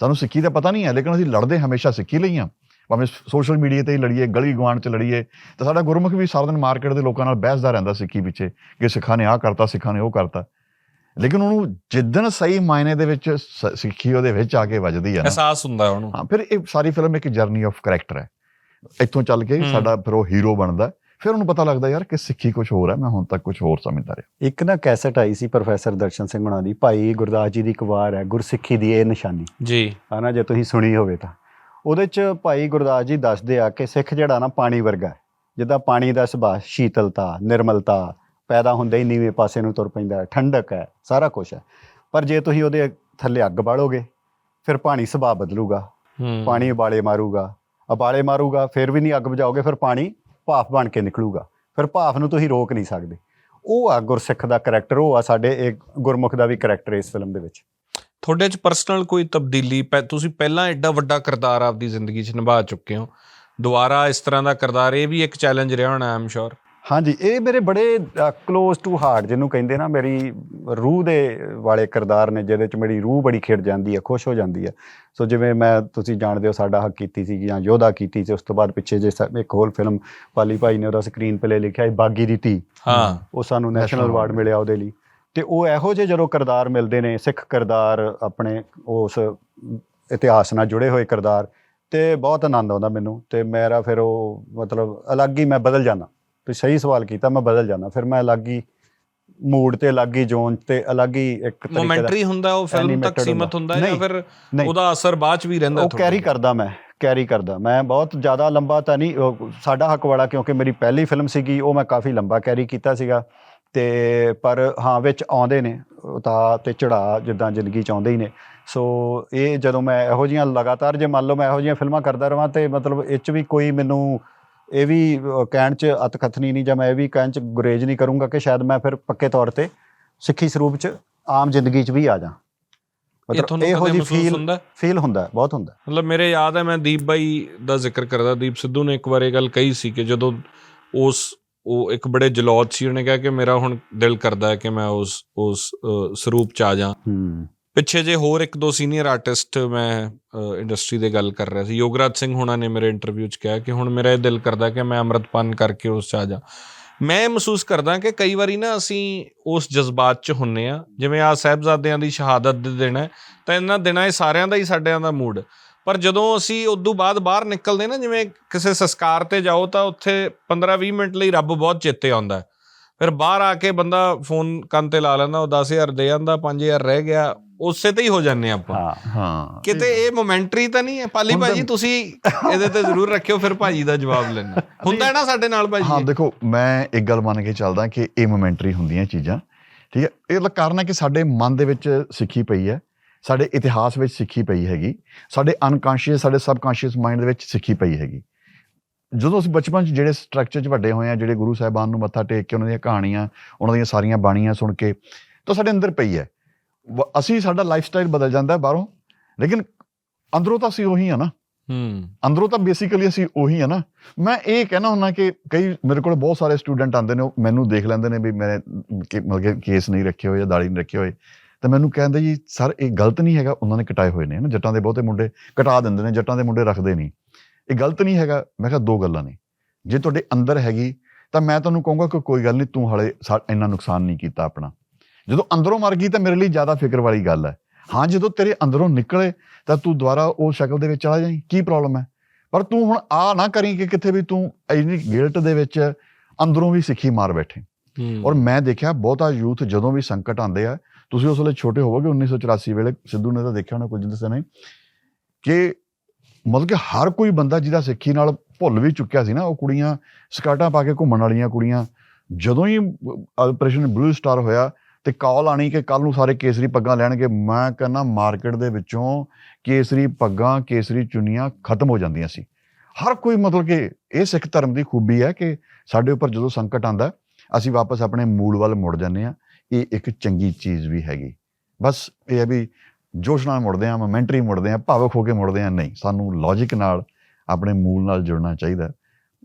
ਸਾਨੂੰ ਸਿੱਖੀ ਦਾ ਪਤਾ ਨਹੀਂ ਹੈ ਲੇਕਿਨ ਅਸੀਂ ਲੜਦੇ ਹਮੇਸ਼ਾ ਸਿੱਖੀ ਲਈ ਹਾਂ। ਭਾਵੇਂ ਸੋਸ਼ਲ ਮੀਡੀਆ ਤੇ ਹੀ ਲੜੀਏ ਗਲੀ ਗਵਾਂਡ 'ਚ ਲੜੀਏ ਤਾਂ ਸਾਡਾ ਗੁਰਮੁਖ ਵੀ ਸਾਰਾ ਦਿਨ ਮਾਰਕੀਟ ਦੇ ਲੋਕਾਂ ਨਾਲ ਬਹਿਸਦਾ ਰਹਿੰਦਾ ਸਿੱਖੀ ਪਿੱਛੇ ਕਿ ਸਿੱਖਾਂ ਨੇ ਆਹ ਕਰਤਾ ਸਿੱਖਾਂ ਨੇ ਉਹ ਕਰਤਾ। ਲੇਕਿਨ ਉਹਨੂੰ ਜਿੱਦਣ ਸਹੀ ਮਾਇਨੇ ਦੇ ਵਿੱਚ ਸਿੱਖੀ ਉਹਦੇ ਵਿੱਚ ਆ ਕੇ ਵੱਜਦੀ ਹੈ ਨਾ। ਅਹਿਸਾਸ ਹੁੰਦਾ ਉਹਨੂੰ। ਹਾਂ ਫਿਰ ਇਹ ਸਾਰੀ ਫਿਲਮ ਇੱਕ ਜਰਨੀ ਆਫ ਕਰੈਕਟਰ ਹੈ। ਇੱਥੋਂ ਚੱਲ ਕੇ। ਸਾਡਾ ਫਿਰ ਉਹ ਹੀਰੋ ਬਣਦਾ। ਫਿਰ ਉਹਨੂੰ ਪਤਾ ਲੱਗਦਾ ਯਾਰ ਕਿ ਸਿੱਖੀ ਕੁਝ ਹੋਰ ਹੈ ਮੈਂ ਹੁਣ ਤੱਕ ਕੁਝ ਹੋਰ ਸਮਝਦਾ ਰਿਹਾ। ਇੱਕ ਨਾ ਕੈਸਟ ਆਈ ਸੀ ਪ੍ਰੋਫੈਸਰ ਦਰਸ਼ਨ ਸਿੰਘ ਹੁਣਾਂ ਦੀ ਭਾਈ ਗੁਰਦਾਸ ਜੀ ਦੀ ਇੱਕ ਵਾਰ ਹੈ ਗੁਰਸਿੱਖੀ ਦੀ ਇਹ ਨਿਸ਼ਾਨੀ। ਜੀ। ਹਨਾ ਜੇ ਤੁਸੀਂ ਸੁਣੀ ਹੋਵੇ ਤਾਂ। ਉਹਦੇ ਚ ਭਾਈ ਗੁਰਦਾਸ ਜੀ ਦੱਸਦੇ ਆ ਕਿ ਸਿੱਖ ਜਿਹੜਾ ਨਾ ਪਾਣੀ ਵਰਗਾ ਹੈ ਜਿੱਦਾਂ ਪਾਣੀ ਦਾ ਸੁਭਾਅ ਸ਼ੀਤਲਤਾ ਨਿਰਮਲਤਾ ਪੈਦਾ ਹੁੰਦੇ ਹੀ ਨੀਵੇਂ ਪਾਸੇ ਨੂੰ ਤੁਰ ਪੈਂਦਾ ਹੈ ਠੰਡਕ ਹੈ ਸਾਰਾ ਕੁਝ ਹੈ। ਪਰ ਜੇ ਤੁਸੀਂ ਉਹਦੇ ਥੱਲੇ ਅੱਗ ਬਾਲੋਗੇ ਫਿਰ ਪਾਣੀ ਸੁਭਾਅ ਬਦਲੂਗਾ ਪਾਣੀ ਉਬਾਲੇ ਮਾਰੂਗਾ। ਉਬਾਲੇ ਮਾਰੂਗਾ ਫਿਰ ਵੀ ਨਹੀਂ ਅੱਗ ਬੁਝਾਓਗੇ ਫਿਰ ਪਾਣੀ ਭਾਫ ਬਣ ਕੇ ਨਿਕਲੂਗਾ। ਫਿਰ ਭਾਫ ਨੂੰ ਤੁਸੀਂ ਰੋਕ ਨਹੀਂ ਸਕਦੇ। ਉਹ ਆ ਗੁਰਸਿੱਖ ਦਾ ਕੈਰੈਕਟਰ ਉਹ ਆ ਸਾਡੇ ਇੱਕ ਗੁਰਮੁਖ ਦਾ ਵੀ ਕੈਰੈਕਟਰ ਇਸ ਫਿਲਮ ਦੇ ਵਿੱਚ। ਤੁਹਾਡੇ 'ਚ ਪਰਸਨਲ ਕੋਈ ਤਬਦੀਲੀ? ਪੈ- ਤੁਸੀਂ ਪਹਿਲਾਂ ਐਡਾ ਵੱਡਾ ਕਿਰਦਾਰ ਆਪਦੀ ਜ਼ਿੰਦਗੀ 'ਚ ਨਿਭਾ ਚੁੱਕੇ ਹੋ। ਦੁਬਾਰਾ ਇਸ ਤਰ੍ਹਾਂ ਦਾ ਕਿਰਦਾਰ, ਇਹ ਵੀ ਇੱਕ ਚੈਲੰਜ ਰਿਹਾ ਹੋਣਾ ਆਮ ਸ਼ੋਰ ਹਾਂਜੀ ਇਹ ਮੇਰੇ ਬੜੇ ক্লোਜ਼ ਟੂ ਹਾਰਟ ਜਿਹਨੂੰ ਕਹਿੰਦੇ ਨਾ ਮੇਰੀ ਰੂਹ ਦੇ ਵਾਲੇ ਕਿਰਦਾਰ ਨੇ ਜਿਹਦੇ ਚ ਮੇਰੀ ਰੂਹ ਬੜੀ ਖਿੜ ਜਾਂਦੀ ਹੈ ਖੁਸ਼ ਹੋ ਜਾਂਦੀ ਹੈ। ਸੋ ਜਿਵੇਂ ਮੈਂ ਤੁਸੀਂ ਜਾਣਦੇ ਹੋ ਸਾਡਾ ਹੱਕ ਕੀਤੀ ਸੀ ਜਾਂ ਯੋਧਾ ਕੀਤੀ ਸੀ ਉਸ ਤੋਂ ਬਾਅਦ ਪਿੱਛੇ ਜੇ ਸ- ਇੱਕ ਹੋਰ ਫਿਲਮ ਪਾਲੀ ਭਾਈ ਨੇ ਉਹਦਾ ਸਕਰੀਨ ਪਲੇ ਲਿਖਿਆ ਸੀ ਬਾਗੀ ਦੀ ਧੀ। ਹਾਂ। ਉਹ ਸਾਨੂੰ ਨੈਸ਼ਨਲ ਅਵਾਰਡ ਮਿਲਿਆ ਉਹਦੇ ਲਈ। ਤੇ ਉਹ ਇਹੋ ਜਿਹੇ ਜਦੋਂ ਕਿਰਦਾਰ ਮਿਲਦੇ ਨੇ ਸਿੱਖ ਕਿਰਦਾਰ ਆਪਣੇ ਉਸ ਇਤਿਹਾਸ ਨਾਲ ਜੁੜੇ ਹੋਏ ਕਿਰਦਾਰ ਤੇ ਬਹੁਤ ਆਨੰਦ ਆਉਂਦਾ ਮੈਨੂੰ ਤੇ ਮੇਰਾ ਫਿਰ ਉਹ ਮਤਲਬ ਅਲੱਗ ਹੀ ਮੈਂ ਬਦਲ ਜਾਂਦਾ। ਤੁਸੀਂ ਸਹੀ ਸਵਾਲ ਕੀਤਾ ਮੈਂ ਬਦਲ ਜਾਂਦਾ। ਫਿਰ ਮੈਂ ਅਲੱਗ ਹੀ ਮੂਡ ਤੇ ਅਲੱਗ ਹੀ ਜ਼ੋਨ ਤੇ ਅਲੱਗ ਹੀ ਇੱਕ ਤਰੀਕੇ ਦਾ ਮੋਮੈਂਟਰੀ ਹੁੰਦਾ ਉਹ ਫਿਲਮ ਤੱਕ ਸੀਮਤ ਹੁੰਦਾ। ਜਾਂ ਫਿਰ ਉਹਦਾ ਅਸਰ ਬਾਅਦ 'ਚ ਵੀ ਰਹਿੰਦਾ ਉਹ ਕੈਰੀ? ਕਰਦਾ ਮੈਂ ਕੈਰੀ ਕਰਦਾ। ਮੈਂ ਬਹੁਤ ਜ਼ਿਆਦਾ ਲੰਬਾ ਤਾਂ ਨਹੀਂ ਸਾਡਾ ਹੱਕ ਵਾਲਾ ਕਿਉਂਕਿ ਮੇਰੀ ਪਹਿਲੀ ਫਿਲਮ ਸੀਗੀ ਉਹ ਮੈਂ ਕਾਫੀ ਲੰਬਾ ਕੈਰੀ ਕੀਤਾ ਸੀਗਾ। ਤੇ ਪਰ ਹਾਂ ਵਿੱਚ ਆਉਂਦੇ ਨੇ ਉਤਾਰ ਤੇ ਚੜਾ ਜਿੱਦਾਂ ਜ਼ਿੰਦਗੀ ਚ ਆਉਂਦੇ ਹੀ ਨੇ। ਸੋ ਇਹ ਜਦੋਂ ਮੈਂ ਇਹੋ ਜੀਆਂ ਲਗਾਤਾਰ ਜੇ ਮੰਨ ਲਓ ਮੈਂ ਇਹੋ ਜੀਆਂ ਫਿਲਮਾਂ ਕਰਦਾ ਰਵਾਂ ਤੇ ਮਤਲਬ ਇਹ ਚ ਵੀ ਕੋਈ ਮੈਨੂੰ ਇਹ ਵੀ ਕਹਿਣ ਚ ਅਤਕਥਨੀ ਨਹੀਂ ਜਾਂ ਮੈਂ ਇਹ ਵੀ ਕਹਿਣ ਚ ਗੁਰੇਜ ਨਹੀਂ ਕਰੂੰਗਾ ਕਿ ਸ਼ਾਇਦ ਮੈਂ ਫਿਰ ਪੱਕੇ ਤੌਰ ਤੇ ਸਿੱਖੀ ਸਰੂਪ ਚ ਆਮ ਜ਼ਿੰਦਗੀ ਚ ਵੀ ਆ ਜਾ। ਇਹ ਤੁਹਾਨੂੰ ਕਦੇ ਮਹਿਸੂਸ ਹੁੰਦਾ? ਫੀਲ ਹੁੰਦਾ ਬਹੁਤ ਹੁੰਦਾ। ਮਤਲਬ ਮੇਰੇ ਯਾਦ ਹੈ ਮੈਂ ਦੀਪ ਬਾਈ ਦਾ ਜ਼ਿਕਰ ਕਰਦਾ। ਦੀਪ ਸਿੱਧੂ ਨੇ ਇੱਕ ਵਾਰ ਇਹ ਗੱਲ ਕਹੀ ਸੀ ਕਿ ਜਦੋਂ ਉਸ ਉਹ ਇੱਕ ਬੜੇ ਜਲੌਤ ਸੀ ਉਹਨੇ ਕਿਹਾ ਕਿ ਮੇਰਾ ਹੁਣ ਦਿਲ ਕਰਦਾ ਹੈ ਕਿ ਮੈਂ ਉਸ ਉਸ ਸਰੂਪ ਚ ਆ ਜਾ। ਹੂੰ। ਪਿੱਛੇ ਜੇ ਹੋਰ ਇੱਕ ਦੋ ਸੀਨੀਅਰ ਆਰਟਿਸਟ ਮੈਂ ਇੰਡਸਟਰੀ ਦੇ ਗੱਲ ਕਰ ਰਿਹਾ ਸੀ। ਯੋਗਰਾਜ ਸਿੰਘ ਹੋਣਾ ਨੇ ਮੇਰੇ ਇੰਟਰਵਿਊ 'ਚ ਕਿਹਾ ਕਿ ਹੁਣ ਮੇਰਾ ਇਹ ਦਿਲ ਕਰਦਾ ਕਿ ਮੈਂ ਅੰਮ੍ਰਿਤਪਾਨ ਕਰਕੇ ਉਸ 'ਚ ਆ ਜਾ। ਮੈਂ ਇਹ ਮਹਿਸੂਸ ਕਰਦਾ ਕਿ ਕਈ ਵਾਰੀ ਨਾ ਅਸੀਂ ਉਸ ਜਜ਼ਬਾਤ 'ਚ ਹੁੰਨੇ ਆ। ਜਿਵੇਂ ਆ ਸਾਹਿਬਜ਼ਾਦਿਆਂ ਦੀ ਸ਼ਹਾਦਤ ਦੇ ਦਿਨ ਹੈ, ਤਾਂ ਇਹਨਾਂ ਦਿਨਾਂ ਇਹ ਸਾਰਿਆਂ ਦਾ ਹੀ ਸਾਡਿਆਂ ਦਾ ਮੂਡ ਪਰ ਜਦੋਂ ਅਸੀਂ ਉਦੋਂ ਬਾਅਦ ਬਾਹਰ ਨਿਕਲਦੇ ਨਾ, ਜਿਵੇਂ ਕਿਸੇ ਸੰਸਕਾਰ ਤੇ ਜਾਓ ਤਾਂ ਉੱਥੇ 15-20 ਮਿੰਟ ਲਈ ਰੱਬ ਬਹੁਤ ਚੇਤੇ ਆਉਂਦਾ ਫਿਰ ਬਾਹਰ ਆ ਕੇ ਬੰਦਾ ਫੋਨ ਕੰਨ ਤੇ ਲਾ ਲੈਂਦਾ, ਉਹ 10000 ਦੇ ਜਾਂਦਾ 5000 ਰਹਿ ਗਿਆ ਉਸੇ ਤੇ ਹੀ ਹੋ ਜਾਂਦੇ ਆਪਾਂ। ਹਾਂ ਹਾਂ। ਕਿਤੇ ਇਹ ਮੋਮੈਂਟਰੀ ਤਾਂ ਨਹੀਂ ਹੈ? ਪਾਲੀ ਭਾਜੀ ਤੁਸੀਂ ਇਹਦੇ ਤੇ ਜ਼ਰੂਰ ਰੱਖਿਓ ਫਿਰ ਭਾਜੀ ਦਾ ਜਵਾਬ ਲੈਣਾ ਹੁੰਦਾ ਹੈ ਨਾ ਸਾਡੇ ਨਾਲ ਹਾਂ ਭਾਜੀ ਦੇਖੋ ਮੈਂ ਇੱਕ ਗੱਲ ਮੰਨ ਕੇ ਚੱਲਦਾ ਕਿ ਇਹ ਮੋਮੈਂਟਰੀ ਹੁੰਦੀਆਂ ਚੀਜ਼ਾਂ। ਠੀਕ ਹੈ? ਇਹਦਾ ਕਾਰਨ ਹੈ ਕਿ ਸਾਡੇ ਮਨ ਦੇ ਵਿੱਚ ਸਿੱਖੀ ਪਈ ਹੈ। ਸਾਡੇ ਇਤਿਹਾਸ ਵਿੱਚ ਸਿੱਖੀ ਪਈ ਹੈਗੀ। ਸਾਡੇ ਅਨਕੌਂਸ਼ੀਅਸ ਸਾਡੇ ਸਬਕੌਂਸ਼ੀਅਸ ਮਾਈਂਡ ਦੇ ਵਿੱਚ ਸਿੱਖੀ ਪਈ ਹੈਗੀ। ਜਦੋਂ ਅਸੀਂ ਬਚਪਨ 'ਚ ਜਿਹੜੇ ਸਟਰਕਚਰ 'ਚ ਵੱਡੇ ਹੋਏ ਆ ਜਿਹੜੇ ਗੁਰੂ ਸਾਹਿਬਾਨ ਨੂੰ ਮੱਥਾ ਟੇਕ ਕੇ ਉਹਨਾਂ ਦੀਆਂ ਕਹਾਣੀਆਂ ਉਹਨਾਂ ਦੀਆਂ ਸਾਰੀਆਂ ਬਾਣੀਆਂ ਸੁਣ ਕੇ ਤਾਂ ਸਾਡੇ ਅੰਦਰ ਪਈ ਹੈ। ਅਸੀਂ ਸਾਡਾ ਲਾਈਫ ਸਟਾਈਲ ਬਦਲ ਜਾਂਦਾ ਬਾਹਰੋਂ। ਲੇਕਿਨ ਅੰਦਰੋਂ ਤਾਂ ਅਸੀਂ ਉਹੀ ਆ ਨਾ। ਹੂੰ। ਅੰਦਰੋਂ ਤਾਂ ਬੇਸਿਕਲੀ ਅਸੀਂ ਉਹੀ ਆ ਨਾ। ਮੈਂ ਇਹ ਕਹਿਣਾ ਹੁੰਦਾ ਕਿ ਕਈ ਮੇਰੇ ਕੋਲ ਬਹੁਤ ਸਾਰੇ ਸਟੂਡੈਂਟ ਆਉਂਦੇ ਨੇ ਉਹ ਮੈਨੂੰ ਦੇਖ ਲੈਂਦੇ ਨੇ ਵੀ ਮੇਰੇ ਕਿ- ਮਤਲਬ ਕਿ ਕੇਸ ਨਹੀਂ ਰੱਖੇ ਹੋਏ ਜਾਂ ਦਾੜੀ ਨਹੀਂ ਰੱਖੇ ਹੋਏ। ਤਾਂ ਮੈਨੂੰ ਕਹਿੰਦੇ ਜੀ ਸਰ ਇਹ ਗਲਤ ਨਹੀਂ ਹੈਗਾ ਉਹਨਾਂ ਨੇ ਕਟਾਏ ਹੋਏ ਨੇ ਨਾ ਜੱਟਾਂ ਦੇ ਬਹੁਤੇ ਮੁੰਡੇ ਕਟਾ ਦਿੰਦੇ ਨੇ ਜੱਟਾਂ ਦੇ ਮੁੰਡੇ ਰੱਖਦੇ ਨਹੀਂ। ਇਹ ਗਲਤ ਨਹੀਂ ਹੈਗਾ। ਮੈਂ ਕਿਹਾ ਦੋ ਗੱਲਾਂ ਨੇ। ਜੇ ਤੁਹਾਡੇ ਅੰਦਰ ਹੈਗੀ ਤਾਂ ਮੈਂ ਤੁਹਾਨੂੰ ਕਹੂੰਗਾ ਕਿ ਕੋਈ ਗੱਲ ਨਹੀਂ ਤੂੰ ਹਲੇ ਇੰਨਾ ਨੁਕਸਾਨ ਨਹੀਂ ਕੀਤਾ ਆਪਣਾ। ਜਦੋਂ ਅੰਦਰੋਂ ਮਰ ਗਈ ਤਾਂ ਮੇਰੇ ਲਈ ਜ਼ਿਆਦਾ ਫਿਕਰ ਵਾਲੀ ਗੱਲ ਹੈ। ਹਾਂ ਜਦੋਂ ਤੇਰੇ ਅੰਦਰੋਂ ਨਿਕਲੇ ਤਾਂ ਤੂੰ ਦੁਬਾਰਾ ਉਹ ਸ਼ਕਲ ਦੇ ਵਿੱਚ ਚਲਾ ਜਾਈਂ। ਕੀ ਪ੍ਰੋਬਲਮ ਹੈ? ਪਰ ਤੂੰ ਹੁਣ ਆ ਨਾ ਕਰੀ ਕਿ ਕਿੱਥੇ ਵੀ ਤੂੰ ਇੰਨੀ ਗਿਲਟ ਦੇ ਵਿੱਚ ਅੰਦਰੋਂ ਵੀ ਸਿੱਖੀ ਮਾਰ ਬੈਠੇ। ਔਰ ਮੈਂ ਦੇਖਿਆ ਬਹੁਤਾ ਯੂਥ ਜਦੋਂ ਵੀ ਸੰਕਟ ਆਉਂਦੇ ਆ ਤੁਸੀਂ ਉਸ ਵੇਲੇ ਛੋਟੇ ਹੋਵੋਗੇ 1984 ਵੇਲੇ ਸਿੱਧੂ ਨੇ ਤਾਂ ਦੇਖਿਆ ਹੋਣਾ ਕੁਝ ਦੱਸਿਆ ਨਹੀਂ ਕਿ ਮਤਲਬ ਕਿ ਹਰ ਕੋਈ ਬੰਦਾ ਜਿਹਦਾ ਸਿੱਖੀ ਨਾਲ ਭੁੱਲ ਵੀ ਚੁੱਕਿਆ ਸੀ ਨਾ ਉਹ ਕੁੜੀਆਂ ਸਕਰਟਾਂ ਪਾ ਕੇ ਘੁੰਮਣ ਵਾਲੀਆਂ ਕੁੜੀਆਂ ਜਦੋਂ ਹੀ ਆਪਰੇਸ਼ਨ ਬਲੂ ਸਟਾਰ ਹੋਇਆ ਤੇ ਕਾਲ ਆਣੀ ਕਿ ਕੱਲ ਨੂੰ ਸਾਰੇ ਕੇਸਰੀ ਪੱਗਾਂ ਲੈਣਗੇ, ਮੈਂ ਕਹਿੰਦਾ ਮਾਰਕੀਟ ਦੇ ਵਿੱਚੋਂ ਕੇਸਰੀ ਪੱਗਾਂ, ਕੇਸਰੀ ਚੁੰਨੀਆਂ ਖਤਮ ਹੋ ਜਾਂਦੀਆਂ ਸੀ। ਹਰ ਕੋਈ ਮਤਲਬ ਕਿ ਇਹ ਸਿੱਖ ਧਰਮ ਦੀ ਖੂਬੀ ਹੈ ਕਿ ਸਾਡੇ ਉੱਪਰ ਜਦੋਂ ਸੰਕਟ ਆਂਦਾ ਅਸੀਂ ਵਾਪਸ ਆਪਣੇ ਮੂਲ ਵੱਲ ਮੁੜ ਜਾਂਦੇ ਆ ਇਹ ਇੱਕ ਚੰਗੀ ਚੀਜ਼ ਵੀ ਹੈਗੀ। ਬਸ ਇਹ ਹੈ ਵੀ ਜੋਸ਼ ਨਾਲ ਮੁੜਦੇ ਆ ਮੋਮੈਂਟਰੀ ਮੁੜਦੇ ਆ ਭਾਵਕ ਹੋ ਕੇ ਮੁੜਦੇ ਆ ਨਹੀਂ। ਸਾਨੂੰ ਲੌਜੀਕ ਨਾਲ, ਆਪਣੇ ਮੂਲ ਨਾਲ ਜੁੜਨਾ ਚਾਹੀਦਾ।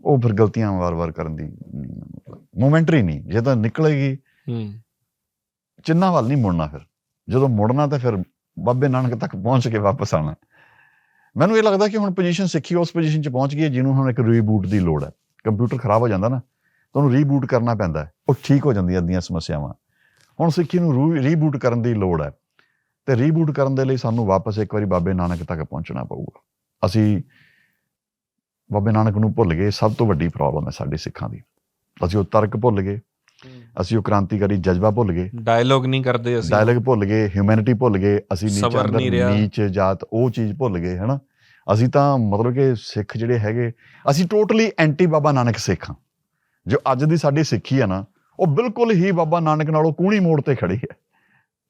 ਉਹ ਫਿਰ ਗਲਤੀਆਂ ਵਾਰ-ਵਾਰ ਕਰਨ ਦੀ ਮੋਮੈਂਟਰੀ ਨਹੀਂ। ਜੇ ਤਾਂ ਨਿਕਲੇਗੀ ਚਿੰਨਾਂ ਵੱਲ ਨਹੀਂ ਮੁੜਨਾ ਫਿਰ। ਜਦੋਂ ਮੁੜਨਾ ਤਾਂ ਫਿਰ ਬਾਬੇ ਨਾਨਕ ਤੱਕ ਪਹੁੰਚ ਕੇ ਵਾਪਸ ਆਉਣਾ। ਮੈਨੂੰ ਇਹ ਲੱਗਦਾ ਕਿ ਹੁਣ ਪੋਜੀਸ਼ਨ ਸਿੱਖੀ, ਉਸ ਪੋਜੀਸ਼ਨ 'ਚ ਪਹੁੰਚ ਗਈ ਹੈ ਜਿਹਨੂੰ ਹੁਣ ਇੱਕ ਰੀਬੂਟ ਦੀ ਲੋੜ ਹੈ। ਕੰਪਿਊਟਰ ਖਰਾਬ ਹੋ ਜਾਂਦਾ ਨਾ, ਤਾਂ ਉਹਨੂੰ ਰੀਬੂਟ ਕਰਨਾ ਪੈਂਦਾ ਹੈ। ਉਹ ਠੀਕ ਹੋ ਜਾਂਦੀਆਂ ਅੱਧੀਆਂ ਸਮੱਸਿਆਵਾਂ। ਹੁਣ ਸਿੱਖੀ ਨੂੰ ਰੀਬੂਟ ਕਰਨ ਦੀ ਲੋੜ ਹੈ। ਤੇ ਰੀਬੂਟ ਕਰਨ ਦੇ ਲਈ ਸਾਨੂੰ ਵਾਪਸ ਇੱਕ ਵਾਰੀ ਬਾਬੇ ਨਾਨਕ ਤੱਕ ਪਹੁੰਚਣਾ ਪਊਗਾ। ਅਸੀਂ ਬਾਬੇ ਨਾਨਕ ਨੂੰ ਭੁੱਲ ਗਏ, ਸਭ ਤੋਂ ਵੱਡੀ ਪ੍ਰੋਬਲਮ ਹੈ ਸਾਡੇ ਸਿੱਖਾਂ ਦੀ। ਅਸੀਂ ਉਹ ਤਰਕ ਭੁੱਲ ਗਏ। ਅਸੀਂ ਉਹ ਕ੍ਰਾਂਤੀਕਾਰੀ ਜਜ਼ਬਾ ਭੁੱਲ ਗਏ। ਡਾਇਲੋਗ ਨਹੀਂ ਕਰਦੇ ਅਸੀਂ। ਡਾਇਲੌਗ ਭੁੱਲ ਗਏ ਹਿਊਮੈਨਿਟੀ ਭੁੱਲ ਗਏ ਅਸੀਂ ਨੀਚ ਅੰਦਰ ਜਾਤ ਉਹ ਚੀਜ਼ ਭੁੱਲ ਗਏ ਹਨਾ? ਅਸੀਂ ਤਾਂ ਮਤਲਬ ਕਿ ਸਿੱਖ ਜਿਹੜੇ ਹੈਗੇ ਅਸੀਂ ਟੋਟਲੀ ਐਂਟੀ ਬਾਬਾ ਨਾਨਕ ਸਿੱਖ ਹਾਂ। ਜੋ ਅੱਜ ਦੀ ਸਾਡੀ ਸਿੱਖੀ ਆ ਨਾ ਉਹ ਬਿਲਕੁਲ ਹੀ ਬਾਬਾ ਨਾਨਕ ਨਾਲੋਂ ਕੂਣੀ ਮੋੜ ਤੇ ਖੜੀ ਹੈ।